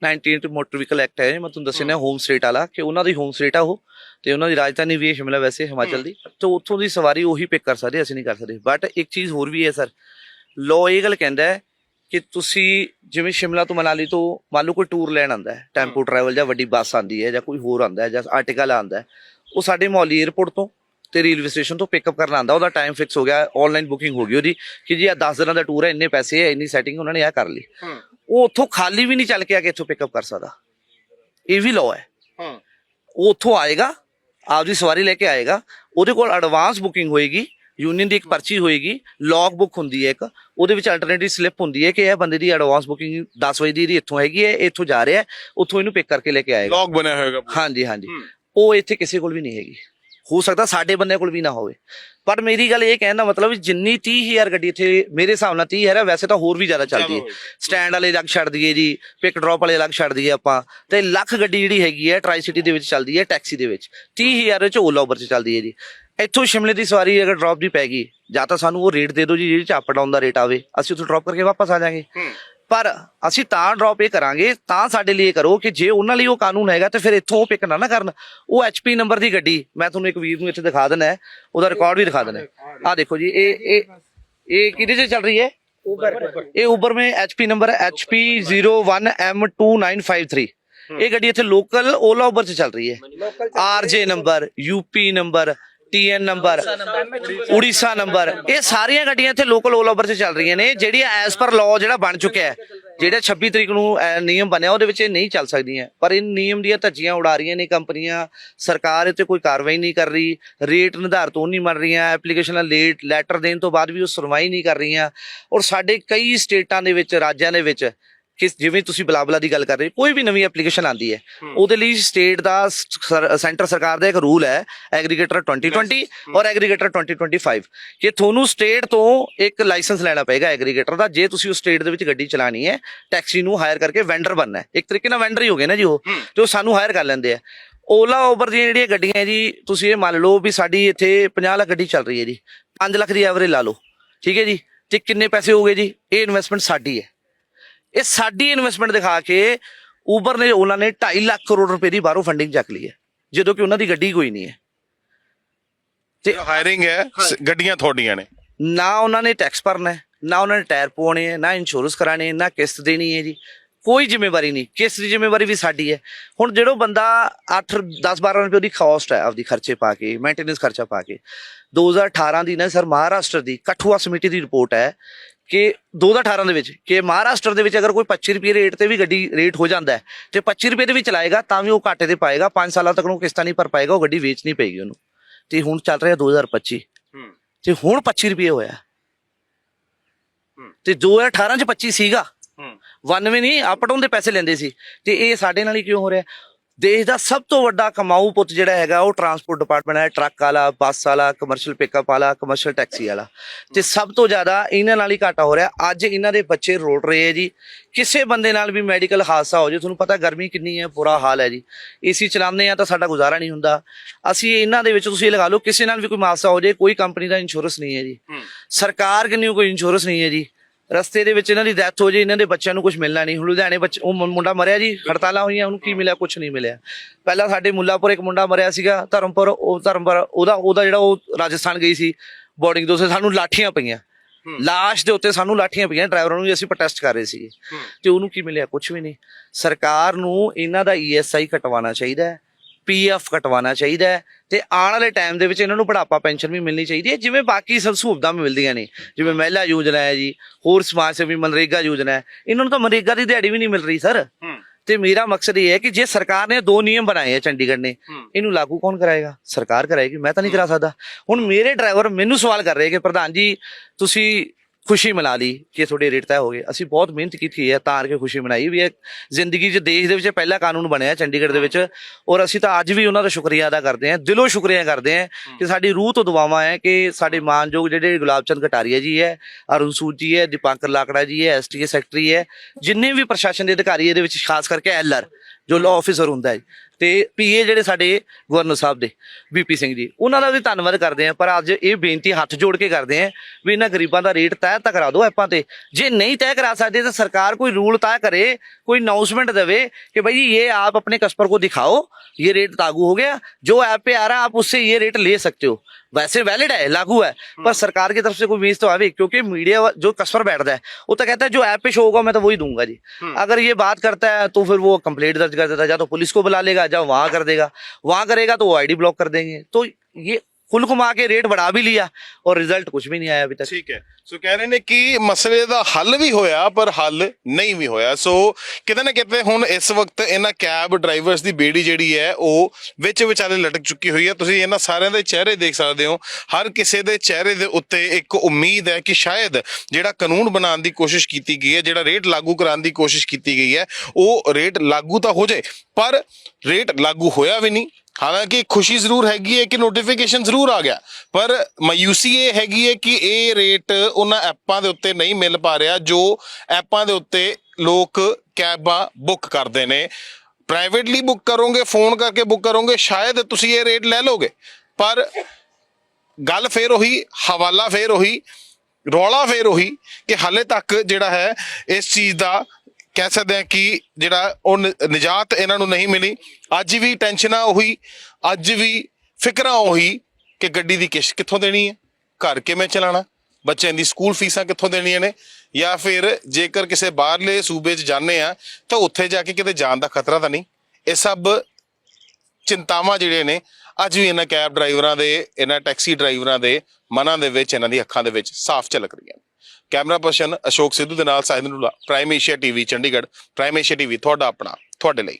19 ਮੋਟਰ ਵਹੀਕਲ ਐਕਟ ਹੈ ਮੈਂ ਤੁਹਾਨੂੰ ਦੱਸਿਆ ਨਾ ਹੋਮ ਸਟੇਟ ਵਾਲਾ ਕਿ ਉਹਨਾਂ ਦੀ ਹੋਮ ਸਟੇਟ ਆ ਉਹ ਤੇ ਉਹਨਾਂ ਦੀ ਰਾਜਧਾਨੀ ਵੀ ਹੈ ਸ਼ਿਮਲਾ ਵੈਸੇ ਹਿਮਾਚਲ ਦੀ ਤੇ ਉੱਥੋਂ ਦੀ ਸਵਾਰੀ ਉਹੀ ਪਿਕ ਕਰ ਸਕਦੇ ਅਸੀਂ ਨਹੀਂ ਕਰ ਸਕਦੇ ਬਟ ਇੱਕ ਚੀਜ਼ ਹੋਰ ਵੀ ਹੈ ਸਰ ਲੋ ਇਹ ਗੱਲ ਕਹਿੰਦਾ ਹੈ ਕਿ ਤੁਸੀਂ ਜਿਵੇਂ ਸ਼ਿਮਲਾ ਤੋਂ ਮਨਾਲੀ ਤੋਂ ਮੰਨ ਲਓ ਕੋਈ ਟੂਰ ਲੈਣ ਆਂਦਾ ਹੈ ਟੈਂਪੂ ਟਰੈਵਲ ਜਾਂ ਵੱਡੀ ਬੱਸ ਆਂਦੀ ਹੈ ਜਾਂ ਕੋਈ ਹੋਰ ਆਂਦਾ ਹੈ ਜਾਂ ਆਰਟੀਕਲ ਆਂਦਾ ਹੈ ਉਹ ਸਾਡੇ ਮੌਲੀ 에ਅਰਪੋਰਟ ਤੋਂ ਤੇ ਰੇਲਵੇ ਸਟੇਸ਼ਨ ਤੋਂ ਪਿਕਅਪ ਕਰਨ ਆਂਦਾ ਉਹਦਾ ਟਾਈਮ ਫਿਕਸ ਹੋ ਗਿਆ ਆਨਲਾਈਨ ਬੁਕਿੰਗ ਹੋ ਗਈ ਉਹਦੀ ਕਿ ਜੀ ਆ 10 ਦਿਨਾਂ ਦਾ ਟੂਰ ਹੈ ਇੰਨੇ ਪੈਸੇ ਹੈ ਇੰਨੀ ਸੈਟਿੰਗ ਉਹਨਾਂ ਨੇ ਇਹ ਕਰ ਲਈ। ਹੂੰ। ਉਹ ਉੱਥੋਂ ਖਾਲੀ ਵੀ ਨਹੀਂ ਚੱਲ ਕੇ ਆ ਕੇ ਇੱਥੋਂ ਪਿਕਅਪ ਕਰ ਸਕਦਾ। ਇਹ ਵੀ ਲਾਅ ਹੈ। ਹੂੰ। ਉਹ ਉੱਥੋਂ ਆਏਗਾ ਆਪਦੀ ਸਵਾਰੀ ਲੈ ਕੇ ਆਏਗਾ ਉਹਦੇ ਕੋਲ ਐਡਵਾਂਸ ਬੁਕਿੰਗ ਹੋਏਗੀ ਯੂਨੀਅਨ ਦੀ ਇੱਕ ਪਰਚੀ ਹੋਏਗੀ ਲੌਗ ਬੁੱਕ ਹੁੰਦੀ ਹੈ ਇੱਕ ਉਹਦੇ ਵਿੱਚ ਅਲਟਰਨੇਟਿਵ ਸਲਿੱਪ ਹੁੰਦੀ ਹੈ ਕਿ ਇਹ ਬੰਦੇ ਦੀ ਐਡਵਾਂਸ ਬੁਕਿੰਗ 10 ਵਜੇ ਦੀ ਇਹਦੀ ਇੱਥੋਂ ਹੈਗੀ ਹੈ ਇਹ ਇੱਥੋਂ ਜਾ ਰਿਹਾ ਹੈ ਉੱਥੋਂ ਇਹਨੂੰ ਪਿਕ ਕਰਕੇ ਲੈ ਕੇ ਆਏਗਾ। ਲੌਗ ਬਣਿਆ ਹੋਏਗਾ। ਹਾਂਜੀ ਹਾਂਜੀ। ਉਹ ਇੱਥੇ ਕਿਸੇ ਕੋਲ ਵੀ ਨਹੀਂ ਹੈਗੀ। ਹੋ ਸਕਦਾ ਸਾਡੇ ਬੰਦੇ ਕੋਲ ਵੀ ਨਾ ਹੋਵੇ। ਪਰ ਮੇਰੀ ਗੱਲ ਇਹ ਕਹਿਣ ਦਾ ਮਤਲਬ ਵੀ ਜਿੰਨੀ 30000 ਗੱਡੀ ਇੱਥੇ ਮੇਰੇ ਹਿਸਾਬ ਨਾਲ 30000 ਹੈ ਵੈਸੇ ਤਾਂ ਹੋਰ ਵੀ ਜ਼ਿਆਦਾ ਚੱਲਦੀ ਹੈ। ਸਟੈਂਡ ਵਾਲੇ ਅਲੱਗ ਛੱਡ ਦਈਏ ਜੀ ਪਿਕ ਡ੍ਰੌਪ ਵਾਲੇ ਅਲੱਗ ਛੱਡ ਦਈਏ ਆਪਾਂ। ਤੇ ਲੱਖ ਗੱਡੀ ਜਿਹੜੀ ਹੈਗੀ ਹੈ ਟਰਾਈ ਸਿਟੀ ਦੇ ਵਿੱਚ ਚੱਲਦੀ ਹੈ ਟੈਕਸੀ ਦੇ ਵਿੱਚ। 30000 ਵਿੱਚ ਓਲਾ ਉਬਰ 'ਚ ਚੱਲਦੀ ਹੈ ਜੀ। ਇੱਥੋਂ ਸ਼ਿਮਲੇ ਦੀ ਸਵਾਰੀ ਅਗਰ ਡ੍ਰੌਪ ਦੀ ਪੈ ਗਈ ਜਾਂ ਤਾਂ ਸਾਨੂੰ ਉਹ ਰੇਟ ਦੇ ਦਿਓ ਜੀ ਜਿਹੜੀ 'ਚ ਅਪ ਡਾਊਨ ਦਾ ਰੇਟ ਆਵੇ। ਅਸੀਂ ਉੱਥੋਂ ਡ੍ਰੌਪ ਕਰਕੇ ਵਾਪਸ ਆ ਜਾਾਂਗੇ। ਪਰ ਅਸੀਂ ਤਾਂ ਡ੍ਰੌਪ ਇਹ ਕਰਾਂਗੇ ਤਾਂ ਸਾਡੇ ਲਈ ਇਹ ਕਰੋ ਕਿ ਜੇ ਉਹਨਾਂ ਲਈ ਉਹ ਕਾਨੂੰਨ ਹੈਗਾ ਤੇ ਫਿਰ ਇੱਥੋਂ ਪਿਕ ਨਾ ਨਾ ਕਰਨ। ਉਹ ਐਚਪੀ ਨੰਬਰ ਦੀ ਗੱਡੀ ਮੈਂ ਤੁਹਾਨੂੰ ਇੱਕ ਵੀਰ ਨੂੰ ਇੱਥੇ ਦਿਖਾ ਦਿੰਦਾ ਉਹਦਾ ਰਿਕਾਰਡ ਵੀ ਦਿਖਾ ਦਿੰਦਾ ਆਹ ਦੇਖੋ ਜੀ ਇਹ ਇਹ ਇਹ ਕਿਹਦੇ ਚੱਲ ਰਹੀ ਹੈ? ਇਹ ਉਬਰ ਮੇ ਐਚਪੀ ਨੰਬਰ ਐਚਪੀ 01M2953 ਇਹ ਗੱਡੀ ਇੱਥੇ ਲੋਕਲ ਓਲਾ ਉਬਰ 'ਚ ਚੱਲ ਰਹੀ ਹੈ। RJ number UP number TN number Odisha number ਇਹ ਸਾਰੀਆਂ ਗੱਡੀਆਂ ਇੱਥੇ ਲੋਕਲ 올 ਓਵਰ 'ਚ ਚੱਲ ਰਹੀਆਂ ਨੇ, ਜਿਹੜੀਆਂ ਐਸ ਪਰ ਲਾਅ ਜਿਹੜਾ ਬਣ ਚੁੱਕਿਆ ਹੈ, ਜਿਹੜਾ 26 ਤਰੀਕ ਨੂੰ ਨਿਯਮ ਬਣਿਆ, ਉਹਦੇ ਵਿੱਚ ਇਹ ਨਹੀਂ ਚੱਲ ਸਕਦੀਆਂ। ਪਰ ਇਹ ਨਿਯਮ ਦੀਆਂ ਧੱਜੀਆਂ ਉਡਾ ਰਹੀਆਂ ਨੇ ਕੰਪਨੀਆਂ, ਸਰਕਾਰ ਇਹ 'ਤੇ ਕੋਈ ਕਾਰਵਾਈ ਨਹੀਂ ਕਰ ਰਹੀ ਰੇਟ ਨਿਰਧਾਰਤ ਉਹ ਨਹੀਂ ਮੰਨ ਰਹੀਆਂ ਐਪਲੀਕੇਸ਼ਨਾਂ ਲੇਟ ਲੈਟਰ ਦੇਣ ਤੋਂ ਬਾਅਦ ਵੀ ਉਹ ਸੁਣਵਾਈ ਨਹੀਂ ਕਰ ਰਹੀਆਂ, ਔਰ ਸਾਡੇ ਕਈ ਸਟੇਟਾਂ ਦੇ ਵਿੱਚ, ਰਾਜਾਂ ਦੇ ਵਿੱਚ ਕਿਸ ਜਿਵੇਂ ਤੁਸੀਂ ਬਲਾਬਲਾ ਦੀ ਗੱਲ ਕਰ ਰਹੇ ਹੋ, ਕੋਈ ਵੀ ਨਵੀਂ ਐਪਲੀਕੇਸ਼ਨ ਆਂਦੀ ਹੈ ਉਹਦੇ ਲਈ ਸਟੇਟ ਦਾ ਸੈਂਟਰ ਸਰਕਾਰ ਦਾ ਇੱਕ ਰੂਲ ਹੈ ਐਗਰੀਗੇਟਰ 2020 ਔਰ ਐਗਰੀਗੇਟਰ 2025 ਕਿ ਤੁਹਾਨੂੰ ਸਟੇਟ ਤੋਂ ਇੱਕ ਲਾਇਸੈਂਸ ਲੈਣਾ ਪਏਗਾ ਐਗਰੀਗੇਟਰ ਦਾ ਜੇ ਤੁਸੀਂ ਉਸ ਸਟੇਟ ਦੇ ਵਿੱਚ ਗੱਡੀ ਚਲਾਣੀ ਹੈ ਟੈਕਸੀ ਨੂੰ ਹਾਇਰ ਕਰਕੇ ਵੈਂਡਰ ਬਣਨਾ ਹੈ। ਇੱਕ ਤਰੀਕੇ ਨਾਲ ਵੈਂਡਰ ਹੀ ਹੋ ਗਏ ਨਾ ਜੀ ਉਹ ਤੇ ਉਹ ਸਾਨੂੰ ਹਾਇਰ ਕਰ ਲੈਂਦੇ ਆ। ਓਲਾ ਉਬਰ ਦੀਆਂ ਜਿਹੜੀਆਂ ਗੱਡੀਆਂ ਜੀ ਤੁਸੀਂ ਇਹ ਮੰਨ ਲਓ ਵੀ ਸਾਡੀ ਇੱਥੇ 50 ਲੱਖ ਗੱਡੀ ਚੱਲ ਰਹੀ ਹੈ ਜੀ। 5 ਲੱਖ ਦੀ ਐਵਰੇਜ ਲਾ ਲਓ। ਠੀਕ ਹੈ ਜੀ? ਤੇ ਕਿੰਨੇ ਪੈਸੇ ਹੋ ਗਏ ਜੀ? ਇਹ ਇਨਵੈਸਟਮੈਂਟ ਸਾਡੀ ਹੈ। ਇਹ ਸਾਡੀ ਇਨਵੈਸਟਮੈਂਟ ਦਿਖਾ ਕੇ ਉਬਰ ਨੇ ਉਹਨਾਂ ਨੇ 2.5 ਲੱਖ ਕਰੋੜ ਰੁਪਏ ਦੀ ਬਾਹਰੋਂ ਫੰਡਿੰਗ ਚੱਕ ਲਈ ਹੈ ਜਦੋਂ ਕਿ ਉਹਨਾਂ ਦੀ ਗੱਡੀ ਕੋਈ ਨਹੀਂ ਹੈ। ਤੇ ਹਾਇਰਿੰਗ ਹੈ ਗੱਡੀਆਂ ਤੁਹਾਡੀਆਂ ਨੇ। ਨਾ ਉਹਨਾਂ ਨੇ ਟੈਕਸ ਭਰਨਾ ਹੈ ਨਾ ਉਹਨਾਂ ਨੇ ਟਾਇਰ ਪਵਾਉਣੇ ਹੈ ਨਾ ਇੰਸ਼ੋਰੈਂਸ ਕਰਾਣੇ ਹੈ ਨਾ ਕਿਸ਼ਤ ਦੇਣੀ ਹੈ ਜੀ। ਕੋਈ ਜ਼ਿੰਮੇਵਾਰੀ ਨਹੀਂ ਕਿਸ਼ਤ ਦੀ ਜ਼ਿੰਮੇਵਾਰੀ ਵੀ ਸਾਡੀ ਹੈ। ਹੁਣ ਜਿਹੜੋ ਬੰਦਾ 8 10 12 ਰੁਪਏ ਦੀ ਕਾਸਟ ਹੈ ਆਪਦੀ ਖਰਚੇ ਪਾ ਕੇ ਮੇਨਟੇਨੈਂਸ ਖਰਚਾ ਪਾ ਕੇ। 2018 ਦੀ ਨਾ ਸਰ ਮਹਾਰਾਸ਼ਟਰ ਦੀ ਕਠੂਆ ਸਮਿਤੀ ਦੀ ਰਿਪੋਰਟ ਹੈ ਕਿ 2018 ਦੇ ਵਿੱਚ ਕਿ ਮਹਾਰਾਸ਼ਟਰ ਦੇ ਵਿੱਚ ਅਗਰ ਕੋਈ 25 ਰੁਪਏ ਰੇਟ ਤੇ ਵੀ ਗੱਡੀ ਰੇਟ ਹੋ ਜਾਂਦਾ ਤੇ 25 ਰੁਪਏ ਦੇ ਵੀ ਚਲਾਏਗਾ ਤਾਂ ਵੀ ਉਹ ਘਾਟੇ ਤੇ ਪਾਏਗਾ 5 ਸਾਲਾਂ ਤੱਕ ਨੂੰ ਕਿਸ਼ਤਾਂ ਨਹੀਂ ਭਰ ਪਾਏਗਾ ਉਹ ਗੱਡੀ ਵੇਚਣੀ ਪਏਗੀ ਉਹਨੂੰ। ਤੇ ਹੁਣ ਚੱਲ ਰਿਹਾ 2025 ਤੇ ਹੁਣ 25 ਰੁਪਏ ਹੋਇਆ। ਤੇ 2018 ਚ 25 ਸੀਗਾ। 92 ਨਹੀਂ ਅਪ ਡਾਊਨ ਦੇ ਪੈਸੇ ਲੈਂਦੇ ਸੀ। ਤੇ ਇਹ ਸਾਡੇ ਨਾਲ ਹੀ ਕਿਉਂ ਹੋ ਰਿਹਾ? ਦੇਸ਼ ਦਾ ਸਭ ਤੋਂ ਵੱਡਾ ਕਮਾਊ ਪੁੱਤ ਜਿਹੜਾ ਹੈਗਾ ਉਹ ਟਰਾਂਸਪੋਰਟ ਡਿਪਾਰਟਮੈਂਟ ਹੈ ਟਰੱਕ ਵਾਲਾ ਬੱਸ ਵਾਲਾ ਕਮਰਸ਼ੀਅਲ ਪਿਕਅਪ ਵਾਲਾ ਕਮਰਸ਼ੀਅਲ ਟੈਕਸੀ ਵਾਲਾ। ਤੇ ਸਭ ਤੋਂ ਜ਼ਿਆਦਾ ਇਹਨਾਂ ਨਾਲ ਹੀ ਘਾਟਾ ਹੋ ਰਿਹਾ। ਅੱਜ ਇਹਨਾਂ ਦੇ ਬੱਚੇ ਰੋੜ ਰਹੇ ਹੈ ਜੀ। ਕਿਸੇ ਬੰਦੇ ਨਾਲ ਵੀ ਮੈਡੀਕਲ ਹਾਦਸਾ ਹੋ ਜੇ ਤੁਹਾਨੂੰ ਪਤਾ ਗਰਮੀ ਕਿੰਨੀ ਹੈ ਬੁਰਾ ਹਾਲ ਹੈ ਜੀ। ਏਸੀ ਚਲਾਉਂਦੇ ਆ ਤਾਂ ਸਾਡਾ ਗੁਜ਼ਾਰਾ ਨਹੀਂ ਹੁੰਦਾ। ਅਸੀਂ ਇਹਨਾਂ ਦੇ ਵਿੱਚ ਤੁਸੀਂ ਇਹ ਲਗਾ ਲਓ ਕਿਸੇ ਨਾਲ ਵੀ ਕੋਈ ਹਾਦਸਾ ਹੋ ਜੇ ਕੋਈ ਕੰਪਨੀ ਦਾ ਇੰਸ਼ੋਰੈਂਸ ਨਹੀਂ ਹੈ ਜੀ। ਸਰਕਾਰ ਕਿੰਨੀ ਕੋਈ ਇੰਸ਼ੋਰੈਂਸ ਨਹੀਂ ਹੈ ਜੀ। ਰਸਤੇ ਦੇ ਵਿੱਚ ਇਹਨਾਂ ਦੀ ਡੈਥ ਹੋ ਜੇ ਇਹਨਾਂ ਦੇ ਬੱਚਿਆਂ ਨੂੰ ਕੁਝ ਮਿਲਣਾ ਨਹੀਂ। ਹੁਣ ਲੁਧਿਆਣੇ ਬੱਚ ਉਹ ਮੁੰ- ਮੁੰਡਾ ਮਰਿਆ ਜੀ ਹੜਤਾਲਾਂ ਹੋਈਆਂ ਉਹਨੂੰ ਕੀ ਮਿਲਿਆ? ਕੁਝ ਨਹੀਂ ਮਿਲਿਆ। ਪਹਿਲਾਂ ਸਾਡੇ ਮੁੱਲਾਪੁਰ ਇੱਕ ਮੁੰਡਾ ਮਰਿਆ ਸੀਗਾ ਧਰਮਪੁਰ ਉਹ ਧਰਮਪੁਰ ਉਹਦਾ ਉਹਦਾ ਜਿਹੜਾ ਉਹ ਰਾਜਸਥਾਨ ਗਈ ਸੀ ਬੋਰਡਿੰਗ ਤੋਂ ਸਾਨੂੰ ਲਾਠੀਆਂ ਪਈਆਂ। ਲਾਸ਼ ਦੇ ਉੱਤੇ ਸਾਨੂੰ ਲਾਠੀਆਂ ਪਈਆਂ ਡਰਾਈਵਰਾਂ ਨੂੰ ਵੀ ਅਸੀਂ ਪ੍ਰੋਟੈਸਟ ਕਰ ਰਹੇ ਸੀਗੇ। ਤੇ ਉਹਨੂੰ ਕੀ ਮਿਲਿਆ? ਕੁਝ ਵੀ ਨਹੀਂ। ਸਰਕਾਰ ਨੂੰ ਇਹਨਾਂ ਦਾ ਈਐਸਆਈ ਕਟਵਾਉਣਾ ਚਾਹੀਦਾ ਹੈ। ਪੀਐਫ ਕਟਵਾਉਣਾ ਚਾਹੀਦਾ ਹੈ ਤੇ ਆਉਣ ਵਾਲੇ ਟਾਈਮ ਦੇ ਵਿੱਚ ਇਹਨਾਂ ਨੂੰ ਬੁਢਾਪਾ ਪੈਨਸ਼ਨ ਵੀ ਮਿਲਣੀ ਚਾਹੀਦੀ ਹੈ ਜਿਵੇਂ ਬਾਕੀ ਸਭ ਸਹੂਲਤਾਂ ਮਿਲਦੀਆਂ ਨੇ ਜਿਵੇਂ ਮਹਿਲਾ ਯੋਜਨਾ ਹੈ ਜੀ ਹੋਰ ਸਮਾਜ ਸੇਵੀ ਮਨਰੇਗਾ ਯੋਜਨਾ ਹੈ ਇਹਨਾਂ ਨੂੰ ਤਾਂ ਮਨਰੇਗਾ ਦੀ ਦਿਹਾੜੀ ਵੀ ਨਹੀਂ ਮਿਲ ਰਹੀ ਸਰ। ਤੇ ਮੇਰਾ ਮਕਸਦ ਇਹ ਹੈ ਕਿ ਜੇ ਸਰਕਾਰ ਨੇ ਦੋ ਨਿਯਮ ਬਣਾਏ ਆ ਚੰਡੀਗੜ੍ਹ ਨੇ ਇਹਨੂੰ ਲਾਗੂ ਕੌਣ ਕਰਾਏਗਾ? ਸਰਕਾਰ ਕਰਾਏਗੀ ਮੈਂ ਤਾਂ ਨਹੀਂ ਕਰਾ ਸਕਦਾ। ਹੁਣ ਮੇਰੇ ਡਰਾਈਵਰ ਮੈਨੂੰ ਸਵਾਲ ਕਰ ਰਹੇ ਕਿ ਪ੍ਰਧਾਨ ਜੀ ਤੁਸੀਂ ਖੁਸ਼ੀ ਮਨਾ ਲਈ ਕਿ ਤੁਹਾਡੇ ਰੇਟ ਤੈਅ ਹੋ ਗਏ। ਅਸੀਂ ਬਹੁਤ ਮਿਹਨਤ ਕੀਤੀ ਹੈ ਤਾਂ ਕਰਕੇ ਖੁਸ਼ੀ ਮਨਾਈ ਵੀ ਇਹ ਜ਼ਿੰਦਗੀ 'ਚ ਦੇਸ਼ ਦੇ ਵਿੱਚ ਪਹਿਲਾ ਕਾਨੂੰਨ ਬਣਿਆ ਚੰਡੀਗੜ੍ਹ ਦੇ ਵਿੱਚ। ਔਰ ਅਸੀਂ ਤਾਂ ਅੱਜ ਵੀ ਉਹਨਾਂ ਦਾ ਸ਼ੁਕਰੀਆ ਅਦਾ ਕਰਦੇ ਹਾਂ ਦਿਲੋਂ ਸ਼ੁਕਰੀਆ ਕਰਦੇ ਹਾਂ ਕਿ ਸਾਡੀ ਰੂਹ ਤੋਂ ਦੁਆਵਾਂ ਹੈ ਕਿ ਸਾਡੇ ਮਾਨਯੋਗ ਜਿਹੜੇ ਗੁਲਾਬ ਚੰਦ ਕਟਾਰੀਆ ਜੀ ਹੈ ਅਰੁਣ ਸੂਦ ਜੀ ਹੈ ਦੀਪਾਂਕਰ ਲਾਕੜਾ ਜੀ ਹੈ ਐਸਟੀਏ ਸੈਕਟਰੀ ਹੈ ਜਿੰਨੇ ਵੀ ਪ੍ਰਸ਼ਾਸਨ ਦੇ ਅਧਿਕਾਰੀ ਇਹਦੇ ਵਿੱਚ ਖਾਸ ਕਰਕੇ ਐਲਆਰ ਜੋ ਲਾਅ ਆਫੀਸਰ ਹੁੰਦਾ ਹੈ ਤੇ ਪੀਏ ਜਿਹੜੇ ਸਾਡੇ ਗਵਰਨਰ ਸਾਹਿਬ ਦੇ ਬੀਪੀ ਸਿੰਘ ਜੀ। ਉਹਨਾਂ ਦਾ ਵੀ ਧੰਨਵਾਦ ਕਰਦੇ ਆ ਪਰ ਅੱਜ ਇਹ ਬੇਨਤੀ ਹੱਥ ਜੋੜ ਕੇ ਕਰਦੇ ਆ ਵੀ ਇਹਨਾਂ ਗਰੀਬਾਂ ਦਾ ਰੇਟ ਤੈਅ ਤਾਂ ਕਰਾ ਦਿਓ ਐਪਾਂ ਤੇ। ਜੇ ਨਹੀਂ ਤੈਅ ਕਰਾ ਸਕਦੇ ਤਾਂ ਸਰਕਾਰ ਕੋਈ ਰੂਲ ਤੈਅ ਕਰੇ, ਕੋਈ ਅਨਾਉਂਸਮੈਂਟ ਦੇਵੇ ਕਿ ਭਾਈ ਇਹ आप अपने कस्पर को दिखाओ ये रेट लागू हो गया जो ऐप पे आ रहा है आप उससे ये रेट ले सकते वैसे वैलिड है लागू है। पर सरकार की तरफ़ से कोई मीज तो आवे क्योंकि मीडिया जो कस्टमर बैठता है वो तो कहता है जो ऐप पे शो होगा मैं तो वही दूँगा जी। अगर ये बात करता है तो फिर वो कंप्लेट दर्ज कर देता है या तो पुलिस को बुला लेगा या वहाँ कर देगा। वहाँ करेगा तो वो आईडी ब्लॉक कर देंगे। तो ये कुल घुमा के रेट बढ़ा भी लिया और रिजल्ट कुछ भी नहीं आया अभी तक ਠੀਕ ਹੈ ਸੋ ਕਹਿ ਰਹੇ ਨੇ ਕਿ ਮਸਲੇ ਦਾ ਹੱਲ ਵੀ ਹੋਇਆ ਪਰ ਹੱਲ ਨਹੀਂ ਵੀ ਹੋਇਆ ਸੋ ਕਿਤੇ ਨਾ ਕਿਤੇ ਹੁਣ ਇਸ ਵਕਤ ਇਹਨਾਂ ਕੈਬ ਡਰਾਈਵਰਸ ਦੀ ਬੇੜੀ ਜਿਹੜੀ ਹੈ ਉਹ ਵਿੱਚ ਵਿਚਾਲੇ ਲਟਕ ਚੁੱਕੀ ਹੋਈ ਹੈ ਤੁਸੀਂ ਇਹਨਾਂ ਸਾਰਿਆਂ ਦੇ ਚਿਹਰੇ ਦੇਖ ਸਕਦੇ ਹੋ ਹਰ ਕਿਸੇ ਦੇ ਚਿਹਰੇ ਦੇ ਉੱਤੇ ਇੱਕ ਉਮੀਦ ਹੈ ਕਿ ਸ਼ਾਇਦ ਜਿਹੜਾ ਕਾਨੂੰਨ ਬਣਾਉਣ ਦੀ ਕੋਸ਼ਿਸ਼ ਕੀਤੀ ਗਈ ਹੈ ਜਿਹੜਾ ਰੇਟ ਲਾਗੂ ਕਰਾਉਣ ਦੀ ਕੋਸ਼ਿਸ਼ ਕੀਤੀ ਗਈ ਹੈ ਉਹ ਰੇਟ ਲਾਗੂ ਤਾਂ ਹੋ ਜਾਏ ਪਰ ਰੇਟ ਲਾਗੂ ਹੋਇਆ ਵੀ ਨਹੀਂ ਹਾਲਾਂਕਿ ਖੁਸ਼ੀ ਜ਼ਰੂਰ ਹੈਗੀ ਹੈ ਕਿ ਨੋਟੀਫਿਕੇਸ਼ਨ ਜ਼ਰੂਰ ਆ ਗਿਆ, ਪਰ ਮਾਯੂਸੀ ਇਹ ਹੈਗੀ ਹੈ ਕਿ ਇਹ ਰੇਟ ਉਹਨਾਂ ਐਪਾਂ ਦੇ ਉੱਤੇ ਨਹੀਂ ਮਿਲ ਪਾ ਰਿਹਾ, ਜੋ ਐਪਾਂ ਦੇ ਉੱਤੇ ਲੋਕ ਕੈਬਾਂ ਬੁੱਕ ਕਰਦੇ ਨੇ। ਪ੍ਰਾਈਵੇਟਲੀ ਬੁੱਕ ਕਰੋਗੇ ਫੋਨ ਕਰਕੇ ਬੁੱਕ ਕਰੋਗੇ, ਸ਼ਾਇਦ ਤੁਸੀਂ ਇਹ ਰੇਟ ਲੈ ਲੋਗੇ ਪਰ ਗੱਲ ਫੇਰ ਉਹੀ, ਹਵਾਲਾ ਫੇਰ ਉਹੀ, ਰੌਲਾ ਫੇਰ ਉਹੀ ਕਿ ਹਾਲੇ ਤੱਕ ਜਿਹੜਾ ਹੈ, ਇਸ ਚੀਜ਼ ਦਾ ਕਹਿ ਸਕਦੇ ਹਾਂ ਕਿ ਜਿਹੜਾ ਉਹ ਨ- ਨਿਜਾਤ ਇਹਨਾਂ ਨੂੰ ਨਹੀਂ ਮਿਲੀ। ਅੱਜ ਵੀ ਟੈਨਸ਼ਨਾਂ ਉਹੀ, ਅੱਜ ਵੀ ਫਿਕਰਾਂ ਉਹੀ ਕਿ ਗੱਡੀ ਦੀ ਕਿਸ਼ਤ ਕਿੱਥੋਂ ਦੇਣੀ ਹੈ? ਘਰ ਕਿਵੇਂ ਚਲਾਣਾ ਬੱਚਿਆਂ ਦੀ ਸਕੂਲ ਫੀਸਾਂ ਕਿੱਥੋਂ ਦੇਣੀਆਂ ਨੇ? ਜਾਂ ਫਿਰ ਜੇਕਰ ਕਿਸੇ ਬਾਹਰਲੇ ਸੂਬੇ 'ਚ ਜਾਂਦੇ ਆ ਤਾਂ ਉੱਥੇ ਜਾ ਕੇ ਕਿਤੇ ਜਾਣ ਦਾ ਖਤਰਾ ਤਾਂ ਨਹੀਂ। ਇਹ ਸਭ ਚਿੰਤਾਵਾਂ ਜਿਹੜੇ ਨੇ, ਅੱਜ ਵੀ ਇਹਨਾਂ ਕੈਬ ਡਰਾਈਵਰਾਂ ਦੇ, ਇਹਨਾਂ ਟੈਕਸੀ ਡਰਾਈਵਰਾਂ ਦੇ ਮਨਾਂ ਦੇ ਵਿੱਚ, ਇਹਨਾਂ ਦੀ ਅੱਖਾਂ ਦੇ ਵਿੱਚ ਸਾਫ਼ ਝਲਕ ਰਹੀਆਂ ਨੇ। ਕੈਮਰਾ ਪਰਸਨ ਅਸ਼ੋਕ ਸਿੱਧੂ ਦੇ ਨਾਲ Sahid Nula prime Asia TV Chandigarh. Prime Asia TV ਤੁਹਾਡਾ ਆਪਣਾ, ਤੁਹਾਡੇ ਲਈ।